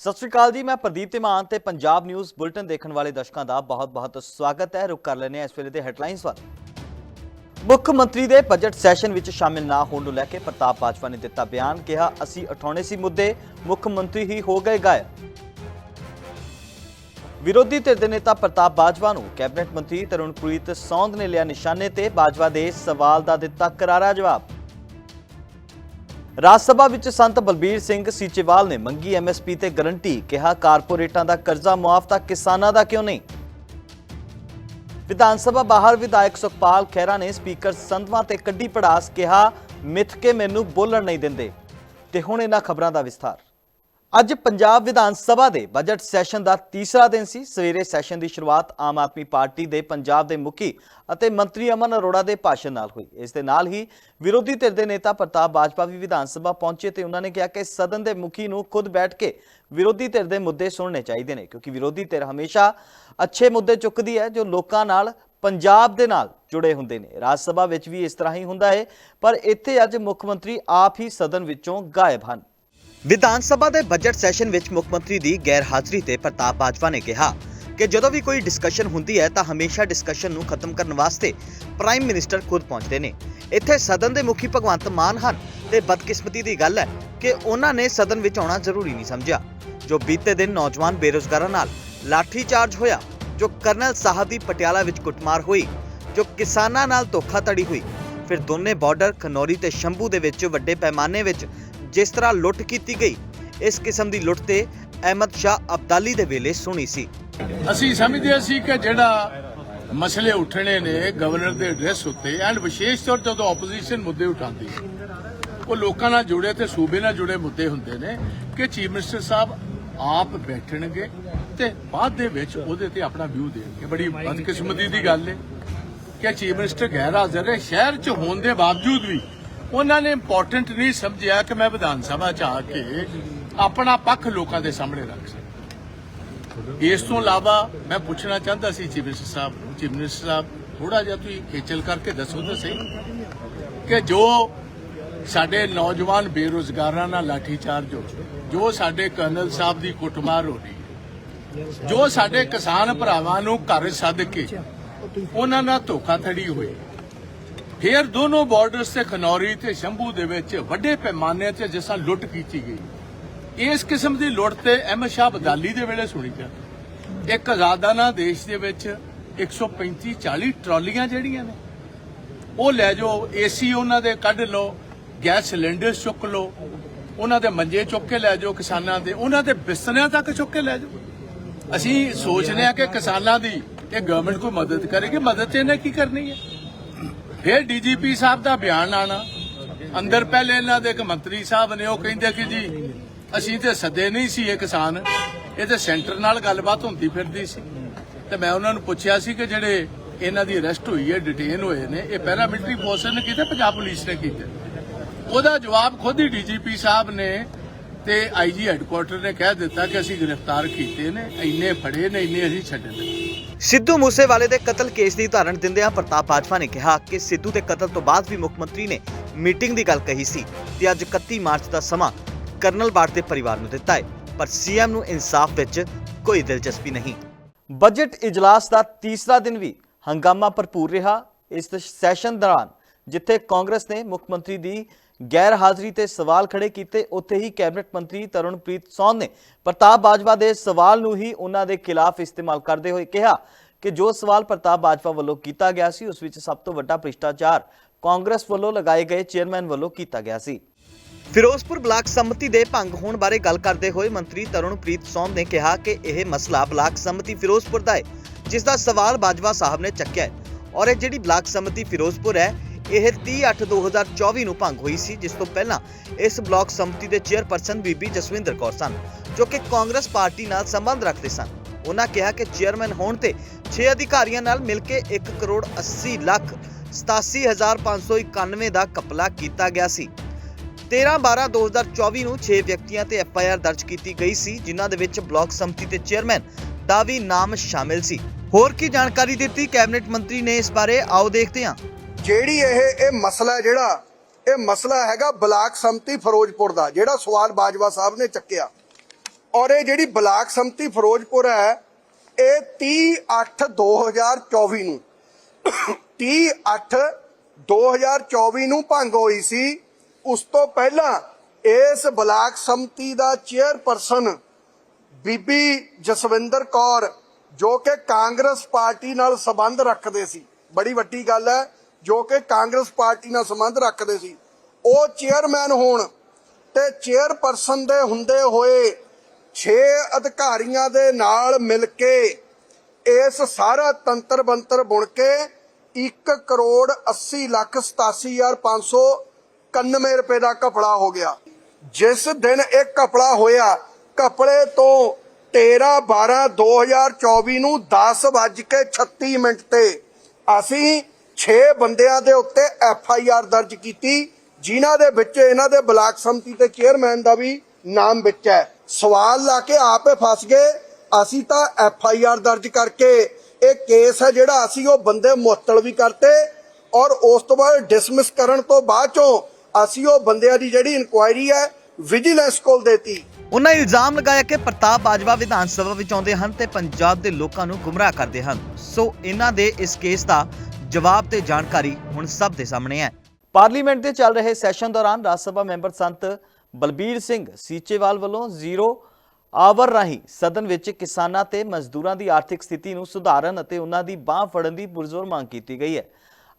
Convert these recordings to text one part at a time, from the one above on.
ਸਤਿ ਸ਼੍ਰੀ ਅਕਾਲ ਜੀ, ਮੈਂ ਪ੍ਰਦੀਪ ਤਿਮਾਨ ਤੇ ਪੰਜਾਬ ਨਿਊਜ਼ ਬੁਲਟਨ ਦੇਖਣ ਵਾਲੇ ਦਰਸ਼ਕਾਂ ਦਾ ਬਹੁਤ-ਬਹੁਤ ਸਵਾਗਤ ਹੈ। ਰੁਕ ਕਰ ਲੈਂਦੇ ਹਾਂ ਇਸ ਵੇਲੇ ਦੇ ਹੈਡਲਾਈਨਸ ਵੱਲ। ਮੁੱਖ ਮੰਤਰੀ ਦੇ ਬਜਟ ਸੈਸ਼ਨ ਵਿੱਚ ਸ਼ਾਮਿਲ ਨਾ ਹੋਣ ਨੂੰ ਲੈ ਕੇ ਪ੍ਰਤਾਪ ਬਾਜਵਾ ਨੇ ਦਿੱਤਾ ਬਿਆਨ, ਕਿਹਾ, ਅਸੀਂ ਉਠਾਉਣੇ ਸੀ ਮੁੱਦੇ, ਮੁੱਖ ਮੰਤਰੀ ਹੀ ਹੋ ਗਏ ਗਾਇਬ। ਵਿਰੋਧੀ ਧਿਰ ਦੇ ਨੇਤਾ ਪ੍ਰਤਾਪ ਬਾਜਵਾ ਨੂੰ ਕੈਬਨਿਟ ਮੰਤਰੀ ਤਰੁਣਪ੍ਰੀਤ ਸੌਂਦ ਨੇ ਲਿਆ ਨਿਸ਼ਾਨੇ ਤੇ ਬਾਜਵਾ ਦੇ ਸਵਾਲ ਦਾ ਦਿੱਤਾ ਕਰਾਰਾ ਜਵਾਬ। ਰਾਜ ਸਭਾ ਵਿੱਚ ਸੰਤ ਬਲਬੀਰ ਸਿੰਘ ਸੀਚੇਵਾਲ ਨੇ ਮੰਗੀ ਐਮਐਸਪੀ ਤੇ ਗਰੰਟੀ, ਕਿਹਾ ਕਾਰਪੋਰੇਟਾਂ ਦਾ ਕਰਜ਼ਾ ਮੁਆਫ ਤਾਂ ਕਿਸਾਨਾਂ ਦਾ ਕਿਉਂ ਨਹੀਂ? ਵਿਧਾਨ ਸਭਾ ਬਾਹਰ ਵਿਧਾਇਕ ਸੁਖਪਾਲ ਖਹਿਰਾ ਨੇ ਸਪੀਕਰ ਸੰਧਵਾ ਤੇ ਕੱਢੀ ਪੜਾਸ, ਕਿਹਾ, ਮਿੱਥ ਕੇ ਮੈਨੂੰ ਬੋਲਣ ਨਹੀਂ ਦਿੰਦੇ। ਤੇ ਹੁਣ ਇਹਨਾਂ ਖਬਰਾਂ ਦਾ ਵਿਸਥਾਰ। ਅੱਜ ਪੰਜਾਬ ਵਿਧਾਨ ਸਭਾ ਦੇ ਬਜਟ ਸੈਸ਼ਨ ਦਾ ਤੀਸਰਾ ਦਿਨ ਸੀ। ਸਵੇਰੇ ਸੈਸ਼ਨ ਦੀ ਸ਼ੁਰੂਆਤ ਆਮ ਆਦਮੀ ਪਾਰਟੀ ਦੇ ਪੰਜਾਬ ਦੇ ਮੁਖੀ ਅਤੇ ਮੰਤਰੀ ਅਮਨ ਅਰੋੜਾ ਦੇ ਭਾਸ਼ਣ ਨਾਲ ਹੋਈ। ਇਸ ਦੇ ਨਾਲ ਹੀ ਵਿਰੋਧੀ ਧਿਰ ਦੇ ਨੇਤਾ ਪ੍ਰਤਾਪ ਬਾਜਪਾ ਵੀ ਵਿਧਾਨ ਸਭਾ ਪਹੁੰਚੇ ਤੇ ਉਹਨਾਂ ਨੇ ਕਿਹਾ ਕਿ ਸਦਨ ਦੇ ਮੁਖੀ ਨੂੰ ਖੁਦ ਬੈਠ ਕੇ ਵਿਰੋਧੀ ਧਿਰ ਦੇ ਮੁੱਦੇ ਸੁਣਨੇ ਚਾਹੀਦੇ ਨੇ, ਕਿਉਂਕਿ ਵਿਰੋਧੀ ਧਿਰ ਹਮੇਸ਼ਾ ਅੱਛੇ ਮੁੱਦੇ ਚੁੱਕਦੀ ਹੈ, ਜੋ ਲੋਕਾਂ ਨਾਲ ਪੰਜਾਬ ਦੇ ਨਾਲ ਜੁੜੇ ਹੁੰਦੇ ਨੇ। ਰਾਜ ਸਭਾ ਵਿੱਚ ਵੀ ਇਸ ਤਰ੍ਹਾਂ ਹੀ ਹੁੰਦਾ ਹੈ, ਪਰ ਇੱਥੇ ਅੱਜ ਮੁੱਖ ਮੰਤਰੀ ਆਪ ਹੀ ਸਦਨ ਵਿੱਚੋਂ ਗਾਇਬ ਹਨ। ਵਿਧਾਨ ਸਭਾ ਦੇ ਬਜਟ ਸੈਸ਼ਨ ਵਿੱਚ ਮੁੱਖ ਮੰਤਰੀ ਦੀ ਗੈਰ ਹਾਜ਼ਰੀ ਤੇ ਪ੍ਰਤਾਪ ਬਾਜਵਾ ਨੇ ਕਿਹਾ ਕਿ ਜਦੋਂ ਵੀ ਕੋਈ ਡਿਸਕਸ਼ਨ ਹੁੰਦੀ ਹੈ ਤਾਂ ਹਮੇਸ਼ਾ ਡਿਸਕਸ਼ਨ ਨੂੰ ਖਤਮ ਕਰਨ ਵਾਸਤੇ ਪ੍ਰਾਈਮ ਮਿਨਿਸਟਰ ਖੁਦ ਪਹੁੰਚਦੇ ਨੇ। ਇੱਥੇ ਸਦਨ ਦੇ ਮੁਖੀ ਭਗਵੰਤ ਮਾਨ ਹਨ ਤੇ ਬਦਕਿਸਮਤੀ ਦੀ ਗੱਲ ਹੈ ਕਿ ਉਹਨਾਂ ਨੇ ਸਦਨ ਵਿੱਚ ਆਉਣਾ ਜ਼ਰੂਰੀ ਨਹੀਂ ਸਮਝਿਆ, ਜੋ ਬੀਤੇ ਦਿਨ ਨੌਜਵਾਨ ਬੇਰੋਜ਼ਗਾਰਾਂ ਨਾਲ ਲਾਠੀ ਚਾਰਜ ਹੋਇਆ, ਜੋ ਕਰਨਲ ਸਾਹਿਬ ਦੀ ਪਟਿਆਲਾ ਵਿੱਚ ਕੁੱਟਮਾਰ ਹੋਈ, ਜੋ ਕਿਸਾਨਾਂ ਨਾਲ ਧੋਖਾਧੜੀ ਹੋਈ। ਫਿਰ ਦੋਨੇ ਬਾਰਡਰ ਖਨੌਰੀ ਤੇ ਸ਼ੰਭੂ ਦੇ ਵਿੱਚ ਵੱਡੇ ਪੈਮਾਨੇ ਵਿੱਚ ਜਿਸ ਤਰ੍ਹਾਂ ਲੁੱਟ ਕੀਤੀ ਗਈ, ਇਸ ਕਿਸਮ ਦੀ ਲੁੱਟ ਤੇ ਅਹਿਮਦ ਸ਼ਾਹ ਅਬਦਾਲੀ ਦੇ ਵੇਲੇ ਸੁਣੀ ਸੀ। ਅਸੀਂ ਸਮਝਦੇ ਸੀ ਕਿ ਜਿਹੜਾ ਮਸਲੇ ਉੱਠਣੇ ਨੇ ਗਵਰਨਰ ਦੇ ਐਡਰੈਸ ਉੱਤੇ ਐਂਡ ਵਿਸ਼ੇਸ਼ ਤੌਰ ਜਦੋਂ ਆਪੋਜੀਸ਼ਨ ਮੁੱਦੇ ਉਠਾਉਂਦੀ ਹੈ, ਉਹ ਲੋਕਾਂ ਨਾਲ ਜੁੜੇ ਤੇ ਸੂਬੇ ਨਾਲ ਜੁੜੇ ਮੁੱਦੇ ਹੁੰਦੇ ਨੇ ਕਿ ਚੀਫ ਮਿਨਿਸਟਰ ਸਾਹਿਬ ਆਪ ਬੈਠਣਗੇ ਤੇ ਬਾਅਦ ਦੇ ਵਿੱਚ ਉਹਦੇ ਤੇ ਆਪਣਾ ਵਿਊ ਦੇਣਗੇ। ਬੜੀ ਬਦਕਿਸਮਤੀ ਦੀ ਗੱਲ ਹੈ ਕਿ ਚੀਫ ਮਿਨਿਸਟਰ ਗੈਰ ਹਾਜ਼ਰ ਹੈ, ਸ਼ਹਿਰ 'ਚ ਹੋਣ ਦੇ ਬਾਵਜੂਦ ਵੀ ਉਹਨਾਂ ਨੇ ਇੰਪੋਰਟੈਂਟ ਨਹੀਂ ਸਮਝਿਆ ਕਿ ਮੈਂ ਵਿਧਾਨ ਸਭਾ 'ਚ ਆ ਕੇ ਆਪਣਾ ਪੱਖ ਲੋਕਾਂ ਦੇ ਸਾਹਮਣੇ ਰੱਖ ਸਕਾਂ ਇਸ ਤੋਂ ਇਲਾਵਾ ਮੈਂ ਪੁੱਛਣਾ ਚਾਹੁੰਦਾ ਸੀ, ਚੀਫ ਮਿਨਿਸਟਰ ਸਾਹਿਬ ਨੂੰ ਚੀਫ ਮਿਨਿਸਟਰ ਸਾਹਿਬ ਥੋੜਾ ਜਿਹਾ ਤੁਸੀਂ ਖੇਚਲ ਕਰਕੇ ਦੱਸੋ ਤਾਂ ਸਹੀ ਕਿ ਜੋ ਸਾਡੇ ਨੌਜਵਾਨ ਬੇਰੁਜ਼ਗਾਰਾਂ ਨਾਲ ਲਾਠੀਚਾਰਜ ਹੋ ਜੋ ਸਾਡੇ ਕਰਨਲ ਸਾਹਿਬ ਦੀ ਕੁੱਟਮਾਰ ਹੋ ਰਹੀ ਜੋ ਸਾਡੇ ਕਿਸਾਨ ਭਰਾਵਾਂ ਨੂੰ ਘਰ ਸੱਦ ਕੇ ਉਹਨਾਂ ਨਾਲ ਧੋਖਾਧੜੀ ਹੋਈ ਫਿਰ ਦੋਨੋਂ ਬਾਰਡਰਸ ਤੇ ਖਨੌਰੀ ਤੇ ਸ਼ੰਭੂ ਦੇ ਵਿੱਚ ਵੱਡੇ ਪੈਮਾਨੇ ਤੇ ਜਿਸ ਤਰ੍ਹਾਂ ਲੁੱਟ ਕੀਤੀ ਗਈ। ਇਸ ਕਿਸਮ ਦੀ ਲੁੱਟ ਤੇ ਅਹਿਮਦ ਸ਼ਾਹ ਬਦਾਲੀ ਦੇ ਵੇਲੇ ਸੁਣੀ ਜਾਂਦੀ ਇੱਕ ਆਜ਼ਾਦਾਨਾ ਦੇਸ਼ ਦੇ ਵਿੱਚ 135 40 ਟਰਾਲੀਆਂ ਜਿਹੜੀਆਂ ਨੇ, ਉਹ ਲੈ ਜਾਓ ਏਸੀ ਉਹਨਾਂ ਦੇ ਕੱਢ ਲਓ, ਗੈਸ ਸਿਲੰਡਰ ਚੁੱਕ ਲਓ, ਉਹਨਾਂ ਦੇ ਮੰਜੇ ਚੁੱਕ ਕੇ ਲੈ ਜਾਓ ਕਿਸਾਨਾਂ ਦੇ, ਉਹਨਾਂ ਦੇ ਬਿਸਤਰਿਆਂ ਤੱਕ ਚੁੱਕ ਕੇ ਲੈ ਜਾਓ। ਅਸੀਂ ਸੋਚਦੇ ਹਾਂ ਕਿ ਕਿਸਾਨਾਂ ਦੀ ਇਹ ਗਵਰਨਮੈਂਟ ਕੋਈ ਮਦਦ ਕਰੇਗੀ, ਮਦਦ ਇਹਨੇ ਕੀ ਕਰਨੀ ਹੈ? ਫਿਰ ਡੀਜੀਪੀ ਸਾਹਿਬ ਦਾ ਬਿਆਨ ਆਣਾ। ਅੰਦਰ ਪਹਿਲੇ ਇਹਨਾਂ ਦੇ ਇੱਕ ਮੰਤਰੀ ਸਾਹਿਬ ਨੇ, ਉਹ ਕਹਿੰਦੇ ਕਿ ਜੀ, ਅਸੀਂ ਤੇ ਸੱਦੇ ਨਹੀਂ ਸੀ ਇਹ ਕਿਸਾਨ। ਇਹ ਤੇ ਸੈਂਟਰ ਨਾਲ ਗੱਲਬਾਤ ਹੁੰਦੀ ਫਿਰਦੀ ਸੀ। ਤੇ ਮੈਂ ਉਹਨਾਂ ਨੂੰ ਪੁੱਛਿਆ ਸੀ ਕਿ ਜਿਹੜੇ ਇਹਨਾਂ ਦੀ ਅਰੈਸਟ ਹੋਈ ਹੈ ਡਿਟੇਨ ਹੋਏ ਨੇ, ਇਹ ਪੈਰਾਮਿਲਟਰੀ ਫੋਰਸ ਨੇ ਕੀਤੇ, ਪੰਜਾਬ ਪੁਲਿਸ ਨੇ ਕੀਤੇ? ਉਹਦਾ ਜਵਾਬ ਖੁਦ ਹੀ ਡੀਜੀਪੀ ਸਾਹਿਬ ਨੇ ਤੇ ਆਈਜੀ ਹੈੱਡਕੁਆਰਟਰ ਨੇ ਕਹਿ ਦਿੱਤਾ ਕਿ ਅਸੀਂ ਗ੍ਰਿਫਤਾਰ ਕੀਤੇ ਨੇ, ਇੰਨੇ ਫੜੇ ਨੇ, ਇੰਨੇ ਅਸੀਂ ਛੱਡੇ ਨੇ। ਸਿੱਧੂ ਮੂਸੇਵਾਲੇ ਦੇ ਕਤਲ ਕੇਸ ਦੀ ਉਦਾਹਰਣ ਦਿੰਦਿਆਂ ਪ੍ਰਤਾਪ ਬਾਜਵਾ ਨੇ ਕਿਹਾ ਕਿ ਸਿੱਧੂ ਦੇ ਕਤਲ ਤੋਂ ਬਾਅਦ ਵੀ ਮੁੱਖ ਮੰਤਰੀ ਨੇ ਮੀਟਿੰਗ ਦੀ ਗੱਲ ਕਹੀ ਸੀ ਤੇ ਅੱਜ 31 ਮਾਰਚ ਦਾ ਸਮਾਂ ਕਰਨਲ ਬਾਟ ਦੇ ਪਰਿਵਾਰ ਨੂੰ ਦਿੱਤਾ ਹੈ, ਪਰ ਸੀਐਮ ਨੂੰ ਇਨਸਾਫ ਵਿੱਚ ਕੋਈ ਦਿਲਚਸਪੀ ਨਹੀਂ। ਬਜਟ ਇਜਲਾਸ ਦਾ ਤੀਸਰਾ ਦਿਨ ਵੀ ਹੰਗਾਮਾ ਭਰਪੂਰ ਰਿਹਾ ਇਸ ਸੈਸ਼ਨ ਦੌਰਾਨ, ਜਿੱਥੇ ਕਾਂਗਰਸ ਨੇ ਮੁੱਖ ਮੰਤਰੀ ਦੀ ਗੈਰ ਹਾਜ਼ਰੀ ਤੇ ਸਵਾਲ ਖੜੇ ਕੀਤੇ, ਉੱਥੇ ਹੀ ਕੈਬਨਿਟ ਮੰਤਰੀ ਤਰੁਣਪ੍ਰੀਤ ਸੌਨ ਨੇ ਪ੍ਰਤਾਪ ਬਾਜਵਾ ਦੇ ਸਵਾਲ ਨੂੰ ਹੀ ਉਹਨਾਂ ਦੇ ਖਿਲਾਫ ਇਸਤੇਮਾਲ ਕਰਦੇ ਹੋਏ ਕਿਹਾ ਕਿ ਜੋ ਸਵਾਲ ਪ੍ਰਤਾਪ ਬਾਜਵਾ ਵੱਲੋਂ ਕੀਤਾ ਗਿਆ ਸੀ, ਉਸ ਵਿੱਚ ਸਭ ਤੋਂ ਵੱਡਾ ਭ੍ਰਿਸ਼ਟਾਚਾਰ ਕਾਂਗਰਸ ਵੱਲੋਂ ਲਗਾਏ ਗਏ ਚੇਅਰਮੈਨ ਵੱਲੋਂ ਕੀਤਾ ਗਿਆ ਸੀ। ਫਿਰੋਜ਼ਪੁਰ ਬਲਾਕ ਸੰਮਤੀ ਦੇ ਭੰਗ ਹੋਣ ਬਾਰੇ ਗੱਲ ਕਰਦੇ ਹੋਏ ਮੰਤਰੀ ਤਰੁਣਪ੍ਰੀਤ ਸੌਨ ਨੇ ਕਿਹਾ ਕਿ ਇਹ ਮਸਲਾ ਬਲਾਕ ਸੰਮਤੀ ਫਿਰੋਜ਼ਪੁਰ ਦਾ ਹੈ, ਜਿਸ ਦਾ ਸਵਾਲ ਬਾਜਵਾ ਸਾਹਿਬ ਨੇ ਚੱਕਿਆ ਹੈ। ਔਰ ਇਹ ਜਿਹੜੀ ਬਲਾਕ ਸੰਮਤੀ ਫਿਰੋਜ਼ਪੁਰ ਹੈ ਇਹ 30/8/2024 ਨੂੰ ਭੰਗ ਹੋਈ ਸੀ, ਜਿਸ ਤੋਂ ਪਹਿਲਾਂ ਇਸ ਬਲਾਕ ਸੰਮਤੀ ਦੇ ਚੇਅਰਪਰਸਨ ਬੀਬੀ ਜਸਵਿੰਦਰ ਕੌਰ ਸਨ, ਜੋ ਕਿ ਕਾਂਗਰਸ ਪਾਰਟੀ ਨਾਲ ਸੰਬੰਧ ਰੱਖਦੇ ਸਨ। ਉਹਨਾਂ ਕਿਹਾ ਕਿ ਚੇਅਰਮੈਨ ਹੋਣ ਤੇ 6 ਅਧਿਕਾਰੀਆਂ ਨਾਲ ਮਿਲ ਕੇ 1 ਕਰੋੜ 80 ਲੱਖ 87591 ਦਾ ਕਪਲਾ ਕੀਤਾ ਗਿਆ ਸੀ। 13/12/2024 ਨੂੰ 6 ਵਿਅਕਤੀਆਂ ਤੇ ਐਫਆਈਆਰ ਦਰਜ ਕੀਤੀ ਗਈ ਸੀ, ਜਿਨ੍ਹਾਂ ਦੇ ਵਿੱਚ ਬਲਾਕ ਸੰਮਤੀ ਦੇ ਚੇਅਰਮੈਨ ਦਾ ਵੀ ਨਾਮ ਸ਼ਾਮਿਲ ਸੀ। ਹੋਰ ਕੀ ਜਾਣਕਾਰੀ ਦਿੱਤੀ ਕੈਬਨਿਟ ਮੰਤਰੀ ਨੇ ਇਸ ਬਾਰੇ? ਆਓ ਦੇਖਦੇ ਹਾਂ। ਜਿਹੜੀ ਇਹ ਇਹ ਮਸਲਾ ਜਿਹੜਾ, ਇਹ ਮਸਲਾ ਹੈਗਾ ਬਲਾਕ ਸੰਮਤੀ ਫਿਰੋਜ਼ਪੁਰ ਦਾ, ਜਿਹੜਾ ਸਵਾਲ ਬਾਜਵਾ ਸਾਹਿਬ ਨੇ ਚੱਕਿਆ। ਔਰ ਇਹ ਜਿਹੜੀ ਬਲਾਕ ਸੰਮਤੀ ਫਿਰੋਜ਼ਪੁਰ ਹੈ, ਇਹ 30 8 2024 ਨੂੰ 30 8 2024 ਨੂੰ ਭੰਗ ਹੋਈ ਸੀ। ਉਸ ਤੋਂ ਪਹਿਲਾਂ ਇਸ ਬਲਾਕ ਸੰਮਤੀ ਦਾ ਚੇਅਰਪਰਸਨ ਬੀਬੀ ਜਸਵਿੰਦਰ ਕੌਰ, ਜੋ ਕਿ ਕਾਂਗਰਸ ਪਾਰਟੀ ਨਾਲ ਸੰਬੰਧ ਰੱਖਦੇ ਸੀ। ਬੜੀ ਵੱਡੀ ਗੱਲ ਹੈ ਜੋ ਕਿ ਕਾਂਗਰਸ ਪਾਰਟੀ ਨਾਲ ਸੰਬੰਧ ਰੱਖਦੇ ਸੀ। ਉਹ ਚੇਅਰਮੈਨ ਹੋਣ ਤੇ ਚੇਅਰਪਰਸਨ ਦੇ ਹੁੰਦੇ ਹੋਏ 6 ਅਧਿਕਾਰੀਆਂ ਦੇ ਨਾਲ ਮਿਲ ਕੇ ਇਸ ਸਾਰਾ ਤੰਤਰ ਬੰਤਰ ਬੁਣ ਕੇ 1 ਕਰੋੜ 80 ਲੱਖ 87591 ਰੁਪਏ ਦਾ ਕਪੜਾ ਹੋ ਗਿਆ। ਜਿਸ ਦਿਨ ਇਹ ਕਪੜਾ ਹੋਇਆ ਕਪੜੇ ਤੋਂ 13 12 2024 ਨੂੰ 10 ਵੱਜ ਕੇ 36 ਮਿੰਟ ਤੇ ਅਸੀਂ 6 ਬੰਦਿਆਂ ਦੇ ਉੱਤੇ ਐਫ ਆਈ ਆਰ ਦਰਜ ਕੀਤੀ, ਜਿਨ੍ਹਾਂ ਦੇ ਵਿੱਚ ਇਹਨਾਂ ਦੇ ਬਲਾਕ ਸੰਮਤੀ ਤੇ ਚੇਅਰਮੈਨ ਦਾ ਵੀ ਨਾਮ ਵਿੱਚ ਹੈ। ਸਵਾਲ ਲਾ ਕੇ ਆਪੇ ਫਸ ਗਏ, ਅਸੀਂ ਤਾਂ ਐਫ ਆਈ ਆਰ ਦਰਜ ਕਰਕੇ ਇਹ ਕੇਸ ਹੈ ਜਿਹੜਾ ਅਸੀਂ ਉਹ ਬੰਦੇ ਮੁਅੱਤਲ ਵੀ ਕਰਤੇ ਔਰ ਉਸ ਤੋਂ ਬਾਅਦ ਡਿਸਮਿਸ ਕਰਨ ਤੋਂ ਬਾਅਦ ਚੋਂ ਅਸੀਂ ਉਹ ਬੰਦਿਆਂ ਦੀ ਜਿਹੜੀ ਇਨਕੁਆਇਰੀ ਹੈ ਵਿਜੀਲੈਂਸ ਕੋਲ ਦੇਤੀ। ਉਹਨਾਂ ਇਲਜ਼ਾਮ ਲਗਾਇਆ ਕਿ ਪ੍ਰਤਾਪ ਬਾਜਵਾ ਵਿਧਾਨ ਸਭਾ ਵਿੱਚ ਆਉਂਦੇ ਹਨ ਤੇ ਪੰਜਾਬ ਦੇ ਲੋਕਾਂ ਨੂੰ ਗੁੰਮਰਾਹ ਕਰਦੇ ਹਨ। ਸੋ ਇਹਨਾਂ ਦੇ ਇਸ ਕੇਸ ਦਾ ਜਵਾਬ ਤੇ ਜਾਣਕਾਰੀ ਹੁਣ ਸਭ ਦੇ ਸਾਹਮਣੇ ਹੈ। ਪਾਰਲੀਮੈਂਟ ਦੇ ਚੱਲ ਰਹੇ ਸੈਸ਼ਨ ਦੌਰਾਨ ਰਾਜ ਸਭਾ ਮੈਂਬਰ ਸੰਤ ਬਲਬੀਰ ਸਿੰਘ ਸੀਚੇਵਾਲ ਵੱਲੋਂ ਜ਼ੀਰੋ ਆਵਰ ਰਾਹੀਂ ਸਦਨ ਵਿੱਚ ਕਿਸਾਨਾਂ ਤੇ ਮਜ਼ਦੂਰਾਂ ਦੀ ਆਰਥਿਕ ਸਥਿਤੀ ਨੂੰ ਸੁਧਾਰਨ ਅਤੇ ਉਹਨਾਂ ਦੀ ਬਾਹ ਫੜਨ ਦੀ ਪੁਰਜ਼ੋਰ ਮੰਗ ਕੀਤੀ ਗਈ ਹੈ।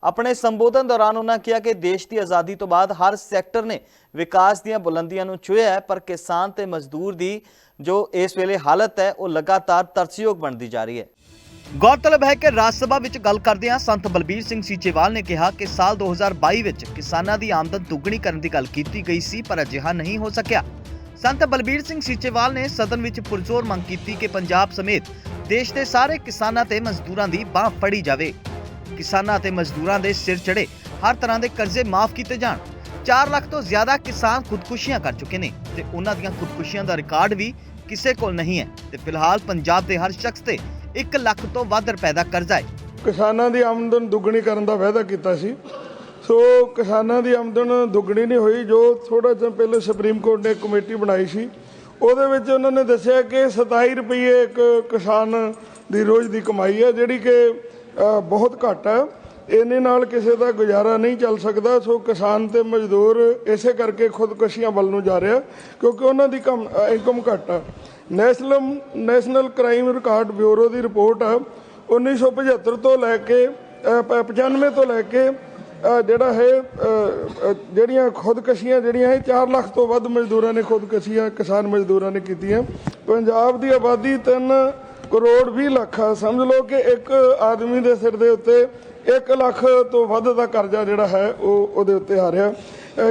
ਆਪਣੇ ਸੰਬੋਧਨ ਦੌਰਾਨ ਉਹਨਾਂ ਕਿਹਾ ਕਿ ਦੇਸ਼ ਦੀ ਆਜ਼ਾਦੀ ਤੋਂ ਬਾਅਦ ਹਰ ਸੈਕਟਰ ਨੇ ਵਿਕਾਸ ਦੀਆਂ ਬੁਲੰਦੀਆਂ ਨੂੰ ਛੂਹਿਆ ਹੈ, ਪਰ ਕਿਸਾਨ ਤੇ ਮਜ਼ਦੂਰ ਦੀ ਜੋ ਇਸ ਵੇਲੇ ਹਾਲਤ ਹੈ, ਉਹ ਲਗਾਤਾਰ ਤਰਸਯੋਗ ਬਣਦੀ ਜਾ ਰਹੀ ਹੈ। ਗੌਰਤਲਬ ਹੈ ਕਿ ਰਾਜ ਸਭਾ ਵਿੱਚ ਗੱਲ ਕਰਦਿਆਂ ਸੰਤ ਬਲਬੀਰ ਸਿੰਘ ਸੀਚੇਵਾਲ ਨੇ ਕਿਹਾ ਕਿ ਸਾਲ 2022 ਵਿੱਚ ਕਿਸਾਨਾਂ ਦੀ ਆਮਦਨ ਦੁੱਗਣੀ ਕਰਨ ਦੀ ਗੱਲ ਕੀਤੀ ਗਈ ਸੀ, ਪਰ ਅਜਿਹਾ ਨਹੀਂ ਹੋ ਸਕਿਆ। ਸੰਤ ਬਲਬੀਰ ਸਿੰਘ ਸੀਚੇਵਾਲ ਨੇ ਸਦਨ ਵਿੱਚ ਪੁਰਜ਼ੋਰ ਮੰਗ ਕੀਤੀ ਕਿ ਪੰਜਾਬ ਸਮੇਤ ਦੇਸ਼ ਦੇ ਸਾਰੇ ਕਿਸਾਨਾਂ ਤੇ ਮਜ਼ਦੂਰਾਂ ਦੀ ਬਾਹ ਫੜੀ ਜਾਵੇ। ਕਿਸਾਨਾਂ ਤੇ ਮਜ਼ਦੂਰਾਂ ਦੇ ਸਿਰ ਚੜੇ ਹਰ ਤਰ੍ਹਾਂ ਦੇ ਕਰਜ਼ੇ ਮਾਫ ਕੀਤੇ ਜਾਣ। 4 ਲੱਖ ਤੋਂ ਜ਼ਿਆਦਾ ਕਿਸਾਨ ਖੁਦਕੁਸ਼ੀਆਂ ਕਰ ਚੁੱਕੇ ਨੇ ਤੇ ਉਹਨਾਂ ਦੀਆਂ ਖੁਦਕੁਸ਼ੀਆਂ ਦਾ ਰਿਕਾਰਡ ਵੀ ਕਿਸੇ ਕੋਲ ਨਹੀਂ ਹੈ ਤੇ ਫਿਲਹਾਲ ਪੰਜਾਬ ਦੇ ਹਰ ਸ਼ਖਸ ਤੇ 1 ਲੱਖ ਤੋਂ ਵੱਧ ਰੁਪਏ ਦਾ ਕਰਜ਼ਾ ਹੈ। ਕਿਸਾਨਾਂ ਦੀ ਆਮਦਨ ਦੁੱਗਣੀ ਕਰਨ ਦਾ ਵਾਅਦਾ ਕੀਤਾ ਸੀ। ਸੋ ਕਿਸਾਨਾਂ ਦੀ ਆਮਦਨ ਦੁੱਗਣੀ ਨਹੀਂ ਹੋਈ, ਜੋ ਥੋੜਾ ਜਿਹਾ ਪਹਿਲੇ ਸੁਪਰੀਮ ਕੋਰਟ ਨੇ ਕਮੇਟੀ ਬਣਾਈ ਸੀ। ਉਹਦੇ ਵਿੱਚ ਉਹਨਾਂ ਨੇ ਦੱਸਿਆ ਕਿ 27 ਰੁਪਏ ਇੱਕ ਕਿਸਾਨ ਦੀ ਰੋਜ਼ ਦੀ ਕਮਾਈ ਹੈ, ਜਿਹੜੀ ਕਿ ਬਹੁਤ ਘੱਟ ਹੈ। ਇਹਨੇ ਨਾਲ ਕਿਸੇ ਦਾ ਗੁਜ਼ਾਰਾ ਨਹੀਂ ਚੱਲ ਸਕਦਾ ਸੋ ਕਿਸਾਨ ਤੇ ਮਜ਼ਦੂਰ ਇਸੇ ਕਰਕੇ ਖੁਦਕੁਸ਼ੀਆਂ ਵੱਲ ਨੂੰ ਜਾ ਰਿਹਾ ਕਿਉਂਕਿ ਉਹਨਾਂ ਦੀ ਕਮ- ਇਨਕਮ ਘੱਟ ਆ। National national crime record bureau ਦੀ ਰਿਪੋਰਟ ਹੈ 1975 ਤੋਂ ਲੈ ਕੇ ਅ, 95 ਤੋਂ ਲੈ ਕੇ ਜਿਹੜਾ ਹੈ ਜਿਹੜੀਆਂ ਖੁਦਕਸ਼ੀਆਂ ਜਿਹੜੀਆਂ ਹੈ 4 ਲੱਖ ਤੋਂ ਵੱਧ ਮਜ਼ਦੂਰਾਂ ਨੇ ਖੁਦਕਸ਼ੀਆਂ ਕਿਸਾਨ ਮਜ਼ਦੂਰਾਂ ਨੇ ਕੀਤੀਆਂ। ਪੰਜਾਬ ਦੀ ਆਬਾਦੀ 3 ਕਰੋੜ 20 ਲੱਖ ਆ। ਸਮਝ ਲਓ ਕਿ ਇੱਕ ਆਦਮੀ ਦੇ ਸਿਰ ਦੇ ਉੱਤੇ 1 ਲੱਖ ਤੋਂ ਵੱਧ ਦਾ ਕਰਜ਼ਾ ਜਿਹੜਾ ਹੈ ਉਹ ਉਹਦੇ ਉੱਤੇ ਆ ਰਿਹਾ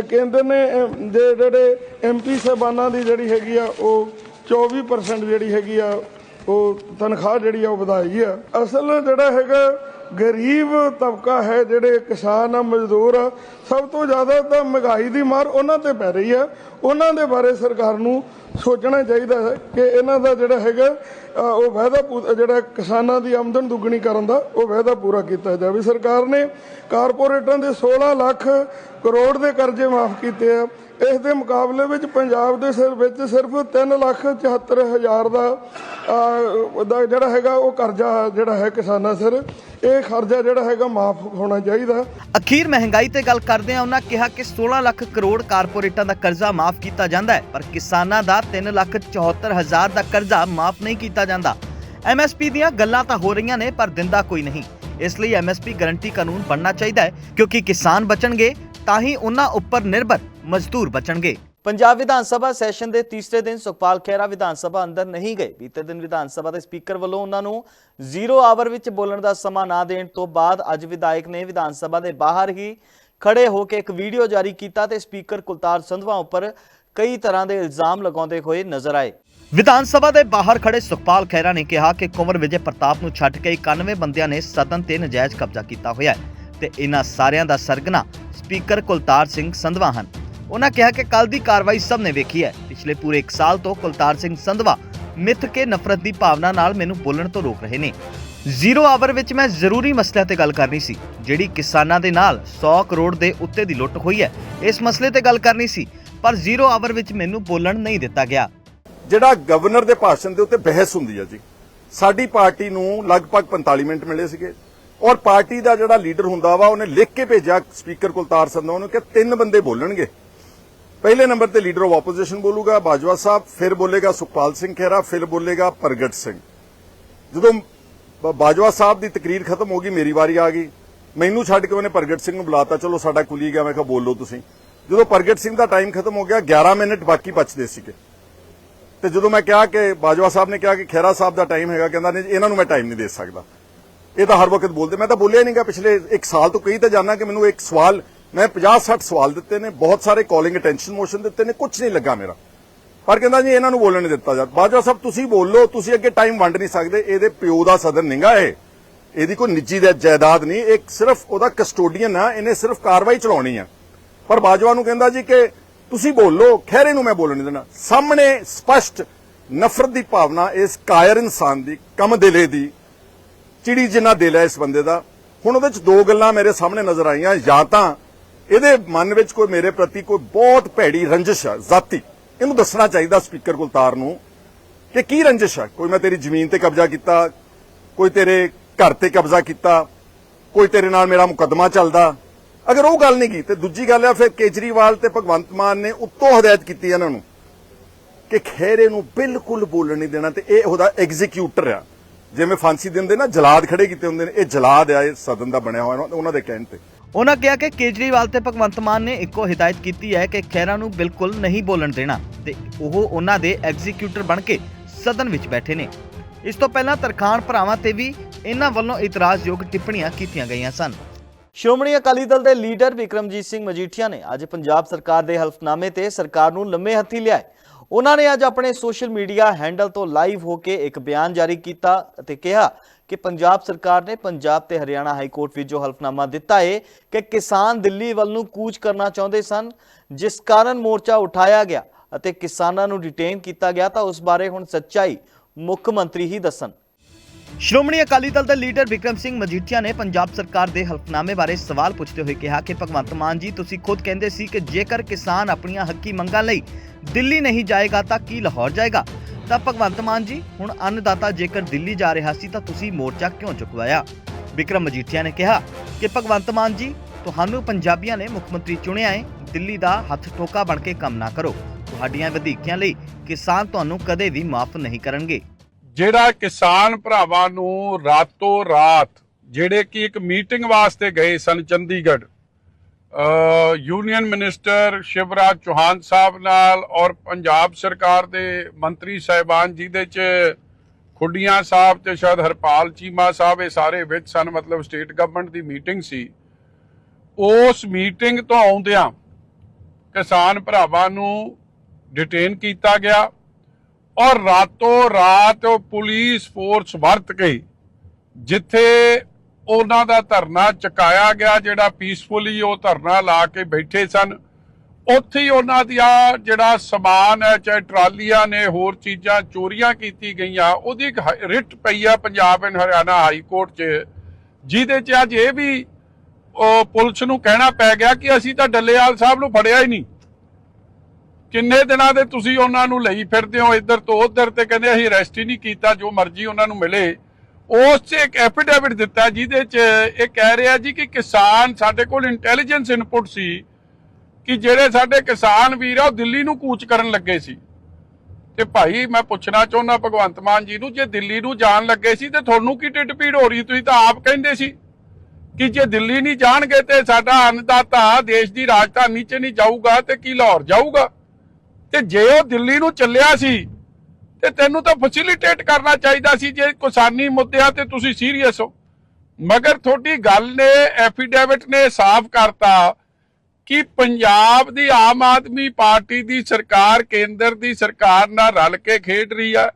ਕੇਂਦਰ ਨੇ ਅ, ਜੇ ਜਿਹੜੇ ਐਮਪੀ ਸਾਹਿਬਾਨਾਂ ਦੀ ਜਿਹੜੀ ਹੈਗੀ ਆ ਉਹ 24% ਜਿਹੜੀ ਹੈਗੀ ਆ ਉਹ ਤਨਖਾਹ ਜਿਹੜੀ ਆ ਉਹ ਵਧਾਈ ਆ। ਅਸਲ ਜਿਹੜਾ ਹੈਗਾ ਗਰੀਬ ਤਬਕਾ ਹੈ ਜਿਹੜੇ ਕਿਸਾਨ ਆ ਮਜ਼ਦੂਰ ਆ ਸਭ ਤੋਂ ਜ਼ਿਆਦਾ ਤਾਂ ਮਹਿੰਗਾਈ ਦੀ ਮਾਰ ਉਹਨਾਂ ਤੇ ਪੈ ਰਹੀ ਆ ਉਹਨਾਂ ਦੇ ਬਾਰੇ ਸਰਕਾਰ ਨੂੰ ਸੋਚਣਾ ਚਾਹੀਦਾ ਹੈ ਕਿ ਇਹਨਾਂ ਦਾ ਜਿਹੜਾ ਹੈਗਾ ਉਹ ਵਾਅਦਾ ਪੂ- ਜਿਹੜਾ ਕਿਸਾਨਾਂ ਦੀ ਆਮਦਨ ਦੁੱਗਣੀ ਕਰਨ ਦਾ, ਉਹ ਵਾਅਦਾ ਪੂਰਾ ਕੀਤਾ ਜਾਵੇ। ਸਰਕਾਰ ਨੇ ਕਾਰਪੋਰੇਟਾਂ ਦੇ 16 ਲੱਖ ਕਰੋੜ ਦੇ ਕਰਜ਼ੇ ਮਾਫ ਕੀਤੇ ਆ। ਇਸ ਦੇ ਮੁਕਾਬਲੇ ਵਿੱਚ ਪੰਜਾਬ ਦੇ ਸਿਰ ਵਿੱਚ ਸਿਰਫ 3 ਲੱਖ 74 ਹਜ਼ਾਰ ਦਾ ਦਾ ਜਿਹੜਾ ਹੈਗਾ ਉਹ ਕਰਜ਼ਾ ਜਿਹੜਾ ਹੈ ਕਿਸਾਨਾਂ ਸਿਰ। ਇਹ ਕਰਜ਼ਾ ਜਿਹੜਾ ਹੈਗਾ ਮਾਫ ਹੋਣਾ ਚਾਹੀਦਾ। ਅਖੀਰ ਮਹਿੰਗਾਈ ਤੇ ਗੱਲ ਕਰਦੇ ਆ ਉਹਨਾਂ ਕਿਹਾ ਕਿ 16 ਲੱਖ ਕਰੋੜ ਕਾਰਪੋਰੇਟਾਂ ਦਾ ਕਰਜ਼ਾ ਮਾਫ ਕੀਤਾ ਜਾਂਦਾ ਹੈ, ਪਰ ਕਿਸਾਨਾਂ ਦਾ 3 ਲੱਖ 74 ਹਜ਼ਾਰ ਦਾ ਕਰਜ਼ਾ ਮਾਫ ਨਹੀਂ ਕੀਤਾ ਜਾਂਦਾ। ਐਮਐਸਪੀ ਦੀਆਂ ਗੱਲਾਂ ਤਾਂ ਹੋ ਰਹੀਆਂ ਨੇ, ਪਰ ਦਿੰਦਾ ਕੋਈ ਨਹੀਂ। ਇਸ ਲਈ ਐਮਐਸਪੀ ਗਾਰੰਟੀ ਕਾਨੂੰਨ ਬਣਨਾ ਚਾਹੀਦਾ ਹੈ, ਕਿਉਂਕਿ ਕਿਸਾਨ ਬਚਣਗੇ, ਤਾਂ ਹੀ ਉਹਨਾਂ ਉੱਪਰ ਨਿਰਭਰ ਮਜ਼ਦੂਰ ਬਚਣਗੇ। ਪੰਜਾਬ ਵਿਧਾਨ ਸਭਾ ਸੈਸ਼ਨ ਦੇ ਤੀਸਰੇ ਦਿਨ ਸੁਖਪਾਲ ਖਹਿਰਾ ਵਿਧਾਨ ਸਭਾ ਅੰਦਰ ਨਹੀਂ ਗਏ। ਬੀਤੇ ਦਿਨ ਵਿਧਾਨ ਸਭਾ ਦੇ ਸਪੀਕਰ ਵੱਲੋਂ ਉਹਨਾਂ ਨੂੰ ਜ਼ੀਰੋ ਆਵਰ ਵਿੱਚ ਬੋਲਣ ਦਾ ਸਮਾਂ ਨਾ ਦੇਣ ਤੋਂ ਬਾਅਦ ਅੱਜ ਵਿਧਾਇਕ ਨੇ ਵਿਧਾਨ ਸਭਾ ਦੇ ਬਾਹਰ ਹੀ ਖੜੇ ਹੋ ਕੇ ਇੱਕ ਵੀਡੀਓ ਜਾਰੀ ਕੀਤਾ ਤੇ ਸਪੀਕਰ ਕੁਲਤਾਰ ਸੰਧਵਾ ਉੱਪਰ ਕਈ ਤਰ੍ਹਾਂ ਦੇ ਇਲਜ਼ਾਮ ਲਗਾਉਂਦੇ ਹੋਏ ਨਜ਼ਰ ਆਏ। ਵਿਧਾਨ ਸਭਾ ਦੇ ਬਾਹਰ ਖੜੇ ਸੁਖਪਾਲ ਖਹਿਰਾ ਨੇ ਕਿਹਾ ਕਿ ਕੁੰਵਰ ਵਿਜੇ ਪ੍ਰਤਾਪ ਨੂੰ ਛੱਡ ਕੇ 91 ਬੰਦਿਆਂ ਨੇ ਸਦਨ ਤੇ ਨਜਾਇਜ਼ ਕਬਜ਼ਾ ਕੀਤਾ ਹੋਇਆ ਹੈ ਤੇ ਇਹਨਾਂ ਸਾਰਿਆਂ ਦਾ ਸਰਗਨਾ ਸਪੀਕਰ ਕੁਲਤਾਰ ਸਿੰਘ ਸੰਧਵਾ ਹਨ। ਉਹਨਾਂ ਕਿਹਾ ਕਿ ਕੱਲ ਦੀ ਕਾਰਵਾਈ ਸਭ ਨੇ ਵੇਖੀ ਹੈ। ਪਿਛਲੇ ਪੂਰੇ 1 ਸਾਲ ਤੋਂ ਕੁਲਤਾਰ ਸਿੰਘ ਸੰਧਵਾ ਮਿੱਥ ਕੇ ਨਫ਼ਰਤ ਦੀ ਭਾਵਨਾ ਨਾਲ ਮੈਨੂੰ ਬੋਲਣ ਤੋਂ ਰੋਕ ਰਹੇ ਨੇ। ਜ਼ੀਰੋ ਆਵਰ ਵਿੱਚ ਮੈਂ ਜ਼ਰੂਰੀ ਮਸਲਿਆਂ ਤੇ ਗੱਲ ਕਰਨੀ ਸੀ, ਜਿਹੜੀ ਕਿਸਾਨਾਂ ਦੇ ਨਾਲ 100 ਕਰੋੜ ਦੇ ਉੱਤੇ ਦੀ ਲੁੱਟ ਹੋਈ ਹੈ। ਇਸ ਮਸਲੇ ਤੇ ਗੱਲ ਕਰਨੀ ਸੀ, ਪਰ ਜ਼ੀਰੋ ਆਵਰ ਵਿੱਚ ਮੈਨੂੰ ਬੋਲਣ ਨਹੀਂ ਦਿੱਤਾ ਗਿਆ। ਜਿਹੜਾ ਗਵਰਨਰ ਦੇ ਭਾਸ਼ਣ ਦੇ ਉੱਤੇ ਬਹਿਸ ਹੁੰਦੀ ਹੈ ਜੀ, ਸਾਡੀ ਪਾਰਟੀ ਨੂੰ ਲਗਭਗ 45 ਮਿੰਟ ਮਿਲੇ ਸੀਗੇ, ਔਰ ਪਾਰਟੀ ਦਾ ਜਿਹੜਾ ਲੀਡਰ ਹੁੰਦਾ ਵਾ, ਉਹਨੇ ਲਿਖ ਕੇ ਭੇਜਿਆ ਸਪੀਕਰ ਕੁਲਤਾਰ ਸੰਧਵਾ ਨੂੰ ਕਿ ਤਿੰਨ ਬੰਦੇ ਬੋਲਣਗੇ। ਪਹਿਲੇ ਨੰਬਰ ਤੇ ਲੀਡਰ ਆਫ ਆਪੋਜੀਸ਼ਨ ਬੋਲੂਗਾ ਬਾਜਵਾ ਸਾਹਿਬ ਫਿਰ ਬੋਲੇਗਾ ਸੁਖਪਾਲ ਸਿੰਘ ਖਹਿਰਾ ਫਿਰ ਬੋਲੇਗਾ ਪ੍ਰਗਟ ਸਿੰਘ ਜਦੋਂ ਬਾਜਵਾ ਸਾਹਿਬ ਦੀ ਤਕਰੀਰ ਖਤਮ ਹੋ ਗਈ ਮੇਰੀ ਵਾਰੀ ਆ ਗਈ ਮੈਨੂੰ ਛੱਡ ਕੇ ਉਹਨੇ ਪ੍ਰਗਟ ਸਿੰਘ ਨੂੰ ਬੁਲਾਤਾ ਚਲੋ ਸਾਡਾ ਕੁਲੀ ਗਿਆ ਮੈਂ ਕਿਹਾ ਬੋਲੋ ਤੁਸੀਂ ਜਦੋਂ ਪ੍ਰਗਟ ਸਿੰਘ ਦਾ ਟਾਈਮ ਖਤਮ ਹੋ ਗਿਆ 11 ਮਿੰਟ ਬਾਕੀ ਬਚਦੇ ਸੀਗੇ ਤੇ ਜਦੋਂ ਮੈਂ ਕਿਹਾ ਕਿ ਬਾਜਵਾ ਸਾਹਿਬ ਨੇ ਕਿਹਾ ਕਿ ਖੈਰਾ ਸਾਹਿਬ ਦਾ ਟਾਈਮ ਹੈਗਾ ਕਹਿੰਦਾ ਨਹੀਂ ਇਹਨਾਂ ਨੂੰ ਮੈਂ ਟਾਈਮ ਨਹੀਂ ਦੇ ਸਕਦਾ ਇਹ ਤਾਂ ਹਰ ਵਕਤ ਬੋਲਦੇ ਮੈਂ ਤਾਂ ਬੋਲਿਆ ਨਹੀਂਗਾ ਪਿਛਲੇ 1 ਸਾਲ ਤੋਂ ਕਈ ਤਾਂ ਜਾਣਾ ਕਿ ਮੈਨੂੰ ਇੱਕ ਸਵਾਲ ਮੈਂ 50 60 ਸਵਾਲ ਦਿੱਤੇ ਨੇ, ਬਹੁਤ ਸਾਰੇ ਕਾਲਿੰਗ ਅਟੈਂਸ਼ਨ ਮੋਸ਼ਨ ਦਿੱਤੇ ਨੇ ਕੁਝ ਨਹੀਂ ਲੱਗਾ ਮੇਰਾ। ਪਰ ਕਹਿੰਦਾ ਜੀ, ਇਹਨਾਂ ਨੂੰ ਬੋਲਣ ਨਹੀਂ ਦਿੱਤਾ ਜਾ ਬਾਜਵਾ ਸਾਹਿਬ, ਤੁਸੀਂ ਬੋਲੋ, ਤੁਸੀਂ ਅੱਗੇ ਟਾਈਮ ਵੰਡ ਨਹੀਂ ਸਕਦੇ, ਇਹਦੇ ਪਿਓ ਦਾ ਸਦਨ ਨਹੀਂਗਾ ਇਹ। ਇਹਦੀ ਕੋਈ ਨਿੱਜੀ ਦਾ ਜਾਇਦਾਦ ਨਹੀਂ, ਇਹ ਸਿਰਫ ਉਹਦਾ ਕਸਟੋਡੀਅਨ ਆ, ਇਹਨੇ ਸਿਰਫ ਕਾਰਵਾਈ ਚਲਾਉਣੀ ਆ। ਪਰ ਬਾਜਵਾ ਨੂੰ ਕਹਿੰਦਾ ਜੀ ਕਿ ਤੁਸੀਂ ਬੋਲੋ, ਖਹਿਰੇ ਨੂੰ ਮੈਂ ਬੋਲਣ ਨਹੀਂ ਦੇਣਾ। ਸਾਹਮਣੇ ਸਪਸ਼ਟ ਨਫ਼ਰਤ ਦੀ ਭਾਵਨਾ ਇਸ ਕਾਇਰ ਇਨਸਾਨ ਦੀ, ਕਮ ਦਿਲੇ ਦੀ, ਚਿੜੀ ਜਿੰਨਾ ਦਿਲ ਹੈ ਇਸ ਬੰਦੇ ਦਾ। ਹੁਣ ਉਹਦੇ ਚ ਦੋ ਗੱਲਾਂ ਮੇਰੇ ਸਾਹਮਣੇ ਨਜ਼ਰ ਆਈਆਂ, ਜਾਂ ਤਾਂ ਇਹਦੇ ਮਨ ਵਿੱਚ ਕੋਈ ਮੇਰੇ ਪ੍ਰਤੀ ਕੋਈ ਬਹੁਤ ਭੈੜੀ ਰੰਜਿਸ਼ ਹੈ ਜ਼ਾਤੀ। ਇਹਨੂੰ ਦੱਸਣਾ ਚਾਹੀਦਾ ਸਪੀਕਰ ਗੁਲਤਾਰ ਨੂੰ ਕਿ ਕੀ ਰੰਜਿਸ਼ ਹੈ ਕੋਈ ਮੈਂ ਤੇਰੀ ਜ਼ਮੀਨ ਤੇ ਕਬਜ਼ਾ ਕੀਤਾ, ਕੋਈ ਤੇਰੇ ਘਰ ਤੇ ਕਬਜ਼ਾ ਕੀਤਾ, ਕੋਈ ਤੇਰੇ ਨਾਲ ਮੇਰਾ ਮੁਕੱਦਮਾ ਚੱਲਦਾ। ਅਗਰ ਉਹ ਗੱਲ ਨਹੀਂ ਕੀ, ਤੇ ਦੂਜੀ ਗੱਲ ਆ, ਫਿਰ ਕੇਜਰੀਵਾਲ ਤੇ ਭਗਵੰਤ ਮਾਨ ਨੇ ਉੱਤੋਂ ਹਦਾਇਤ ਕੀਤੀ ਇਹਨਾਂ ਨੂੰ ਕਿ ਖਹਿਰੇ ਨੂੰ ਬਿਲਕੁਲ ਬੋਲਣ ਨਹੀਂ ਦੇਣਾ ਤੇ ਇਹ ਉਹਦਾ ਐਗਜ਼ੀਕਿਊਟਰ ਆ। ਜਿਵੇਂ ਫਾਂਸੀ ਦਿੰਦੇ ਨਾ, ਜਲਾਦ ਖੜੇ ਕੀਤੇ ਹੁੰਦੇ ਨੇ, ਇਹ ਜਲਾਦ ਆ, ਇਹ ਸਦਨ ਦਾ ਬਣਿਆ ਹੋਇਆ, ਉਹਨਾਂ ਦੇ ਕਹਿਣ ਤੇ। ਉਹਨਾਂ ਕਿਹਾ ਕਿ ਕੇਜਰੀਵਾਲ ਤੇ ਭਗਵੰਤ ਮਾਨ ਨੇ ਇੱਕੋ ਹਦਾਇਤ ਕੀਤੀ ਹੈ ਕਿ ਖਹਿਰਾ ਨੂੰ ਬਿਲਕੁਲ ਨਹੀਂ ਬੋਲਣ ਦੇਣਾ ਤੇ ਉਹ ਉਹਨਾਂ ਦੇ ਐਗਜ਼ੀਕਿਊਟਰ ਬਣ ਕੇ ਸਦਨ ਵਿੱਚ ਬੈਠੇ ਨੇ। ਇਸ ਤੋਂ ਪਹਿਲਾਂ ਤਰਖਾਣ ਭਰਾਵਾਂ ਤੇ ਵੀ ਇਹਨਾਂ ਵੱਲੋਂ ਇਤਰਾਜ਼ਯੋਗ ਟਿੱਪਣੀਆਂ ਕੀਤੀਆਂ ਗਈਆਂ ਸਨ। ਸ਼੍ਰੋਮਣੀ ਅਕਾਲੀ ਦਲ ਦੇ ਲੀਡਰ ਵਿਕਰਮਜੀਤ ਸਿੰਘ ਮਜੀਠੀਆ ਨੇ ਅੱਜ ਪੰਜਾਬ ਸਰਕਾਰ ਦੇ ਹਲਫਨਾਮੇ ਤੇ ਸਰਕਾਰ ਨੂੰ ਲੰਮੇ ਹੱਥੀ ਲਿਆਏ। ਉਹਨਾਂ ਨੇ ਅੱਜ ਆਪਣੇ ਸੋਸ਼ਲ ਮੀਡੀਆ ਹੈਂਡਲ ਤੋਂ ਲਾਈਵ ਹੋ ਕੇ ਇੱਕ ਬਿਆਨ ਜਾਰੀ ਕੀਤਾ ਅਤੇ ਕਿਹਾ ਕਿ ਪੰਜਾਬ ਸਰਕਾਰ ਨੇ ਪੰਜਾਬ ਤੇ ਹਰਿਆਣਾ ਹਾਈ ਕੋਰਟ ਵਿੱਚ ਜੋ ਹਲਫਨਾਮਾ ਦਿੱਤਾ ਹੈ ਕਿ ਕਿਸਾਨ ਦਿੱਲੀ ਵੱਲ ਨੂੰ ਕੂਚ ਕਰਨਾ ਚਾਹੁੰਦੇ ਸਨ, ਜਿਸ ਕਾਰਨ ਮੋਰਚਾ ਉਠਾਇਆ ਗਿਆ ਅਤੇ ਕਿਸਾਨਾਂ ਨੂੰ ਡਿਟੇਨ ਕੀਤਾ ਗਿਆ ਤਾਂ ਉਸ ਬਾਰੇ ਹੁਣ ਸੱਚਾਈ ਮੁੱਖ ਮੰਤਰੀ ਹੀ ਦੱਸਣ। ਸ਼੍ਰੋਮਣੀ ਅਕਾਲੀ ਦਲ ਦੇ ਲੀਡਰ ਵਿਕਰਮ ਸਿੰਘ ਮਜੀਠੀਆ ਨੇ ਪੰਜਾਬ ਸਰਕਾਰ ਦੇ ਹਲਫਨਾਮੇ ਬਾਰੇ ਸਵਾਲ ਪੁੱਛਦੇ ਹੋਏ ਕਿਹਾ ਕਿ ਭਗਵੰਤ ਮਾਨ ਜੀ, ਤੁਸੀਂ ਖੁਦ ਕਹਿੰਦੇ ਸੀ ਕਿ ਜੇਕਰ ਕਿਸਾਨ ਆਪਣੀਆਂ ਹੱਕੀ ਮੰਗਾਂ ਲਈ ਦਿੱਲੀ ਨਹੀਂ ਜਾਏਗਾ ਤਾਂ ਕੀ ਲਾਹੌਰ ਜਾਏਗਾ? ਤਾਂ ਭਗਵੰਤ ਮਾਨ ਜੀ, ਹੁਣ ਅੰਨਦਾਤਾ ਜੇਕਰ ਦਿੱਲੀ ਜਾ ਰਿਹਾ ਸੀ ਤਾਂ ਤੁਸੀਂ ਮੋਰਚਾ ਕਿਉਂ ਚੁਕਵਾਇਆ? ਵਿਕਰਮ ਮਜੀਠੀਆ ਨੇ ਕਿਹਾ ਕਿ ਭਗਵੰਤ ਮਾਨ ਜੀ, ਤੁਹਾਨੂੰ ਪੰਜਾਬੀਆਂ ਨੇ ਮੁੱਖ ਮੰਤਰੀ ਚੁਣਿਆ ਹੈ ਦਿੱਲੀ ਦਾ ਹੱਥ ਠੋਕਾ ਬਣ ਕੇ ਕੰਮ ਨਾ ਕਰੋ। ਤੁਹਾਡੀਆਂ ਵਧੀਕੀਆਂ ਲਈ ਕਿਸਾਨ ਤੁਹਾਨੂੰ ਕਦੇ ਵੀ ਮਾਫ ਨਹੀਂ ਕਰਨਗੇ। ਜਿਹੜਾ ਕਿਸਾਨ ਭਰਾਵਾਂ ਨੂੰ ਰਾਤੋਂ ਰਾਤ, ਜਿਹੜੇ ਕਿ ਇੱਕ ਮੀਟਿੰਗ ਵਾਸਤੇ ਗਏ ਸਨ ਚੰਡੀਗੜ੍ਹ ਯੂਨੀਅਨ ਮਿਨਿਸਟਰ ਸ਼ਿਵਰਾਜ ਚੌਹਾਨ ਸਾਹਿਬ ਨਾਲ ਔਰ ਪੰਜਾਬ ਸਰਕਾਰ ਦੇ ਮੰਤਰੀ ਸਾਹਿਬਾਨ ਜਿਹਦੇ ਚ ਖੁੱਡੀਆਂ ਸਾਹਿਬ ਤੇ ਸ਼ਾਇਦ ਹਰਪਾਲ ਚੀਮਾ ਸਾਹਿਬ, ਇਹ ਸਾਰੇ ਵਿੱਚ ਸਨ, ਮਤਲਬ ਸਟੇਟ ਗਵਰਨਮੈਂਟ ਦੀ ਮੀਟਿੰਗ ਸੀ। ਉਸ ਮੀਟਿੰਗ ਤੋਂ ਆਉਂਦਿਆਂ ਕਿਸਾਨ ਭਰਾਵਾਂ ਨੂੰ ਡਿਟੇਨ ਕੀਤਾ ਗਿਆ ਔਰ ਰਾਤੋਂ ਰਾਤ ਉਹ ਪੁਲਿਸ ਫੋਰਸ ਵਰਤ ਕੇ ਜਿੱਥੇ ਉਹਨਾਂ ਦਾ ਧਰਨਾ ਚੁਕਾਇਆ ਗਿਆ, ਜਿਹੜਾ ਪੀਸਫੁਲੀ ਉਹ ਧਰਨਾ ਲਾ ਕੇ ਬੈਠੇ ਸਨ। ਉੱਥੇ ਹੀ ਉਹਨਾਂ ਦੀ ਆ ਜਿਹੜਾ ਸਮਾਨ ਹੈ, ਚਾਹੇ ਟਰਾਲੀਆਂ ਨੇ, ਹੋਰ ਚੀਜ਼ਾਂ, ਚੋਰੀਆਂ ਕੀਤੀ ਗਈਆਂ, ਉਹਦੀ ਇੱਕ ਰਿਟ ਪਈ ਆ Punjab and Haryana high court 'ਚ। ਜਿਹਦੇ 'ਚ ਅੱਜ ਇਹ ਵੀ ਪੁਲਿਸ ਨੂੰ ਕਹਿਣਾ ਪੈ ਗਿਆ ਕਿ ਅਸੀਂ ਤਾਂ ਡੱਲੇਵਾਲ ਸਾਹਿਬ ਨੂੰ ਫੜਿਆ ਹੀ ਨਹੀਂ। ਕਿੰਨੇ ਦਿਨਾਂ ਦੇ ਤੁਸੀਂ ਉਹਨਾਂ ਨੂੰ ਲਈ ਫਿਰਦੇ ਹੋ ਇੱਧਰ ਤੋਂ ਉੱਧਰ ਤੇ ਕਹਿੰਦੇ ਅਸੀਂ ਅਰੈਸਟ ਹੀ ਨਹੀਂ ਕੀਤਾ, ਜੋ ਮਰਜ਼ੀ ਉਹਨਾਂ ਨੂੰ ਮਿਲੇ। ਉਸ 'ਚ ਇੱਕ ਐਫੀਡੇਵਿਟ ਦਿੱਤਾ ਜਿਹਦੇ 'ਚ ਇਹ ਕਹਿ ਰਿਹਾ ਜੀ ਕਿ ਕਿਸਾਨ ਸਾਡੇ ਕੋਲ ਇੰਟੈਲੀਜੈਂਸ ਇਨਪੁਟ ਸੀ ਕਿ ਜਿਹੜੇ ਸਾਡੇ ਕਿਸਾਨ ਵੀਰ ਆ, ਉਹ ਦਿੱਲੀ ਨੂੰ ਕੂਚ ਕਰਨ ਲੱਗੇ ਸੀ। ਤੇ ਭਾਈ ਮੈਂ ਪੁੱਛਣਾ ਚਾਹੁੰਦਾ ਭਗਵੰਤ ਮਾਨ ਜੀ ਨੂੰ, ਜੇ ਦਿੱਲੀ ਨੂੰ ਜਾਣ ਲੱਗੇ ਸੀ ਤੇ ਤੁਹਾਨੂੰ ਕੀ ਢਿੱਡ ਪੀੜ ਹੋ ਰਹੀ? ਤੁਸੀਂ ਤਾਂ ਆਪ ਕਹਿੰਦੇ ਸੀ ਕਿ ਜੇ ਦਿੱਲੀ ਨਹੀਂ ਜਾਣਗੇ ਤੇ ਸਾਡਾ ਅੰਨਦਾਤਾ ਦੇਸ਼ ਦੀ ਰਾਜਧਾਨੀ 'ਚ ਨਹੀਂ ਜਾਊਗਾ ਤੇ ਕੀ ਲਾਹੌਰ ਜਾਊਗਾ? ਤੇ ਜੇ ਉਹ ਦਿੱਲੀ ਨੂੰ ਚੱਲਿਆ ਸੀ ਤੇ ਤੈਨੂੰ ਤਾਂ ਫੈਸਿਲਿਟੇਟ ਕਰਨਾ ਚਾਹੀਦਾ ਸੀ ਜੇ ਕਿਸਾਨੀ ਮੁੱਦਿਆਂ ਤੇ ਤੁਸੀਂ ਸੀਰੀਅਸ ਹੋ। ਮਗਰ ਤੁਹਾਡੀ ਗੱਲ ਨੇ ਐਫੀਡੇਵਿਟ ਨੇ ਸਾਫ਼ ਕਰਤਾ ਕਿ ਪੰਜਾਬ ਦੀ ਆਮ ਆਦਮੀ ਪਾਰਟੀ ਦੀ ਸਰਕਾਰ, ਕੇਂਦਰ ਦੀ ਸਰਕਾਰ ਨਾਲ ਰਲ ਕੇ ਖੇਡ ਰਹੀ ਆ।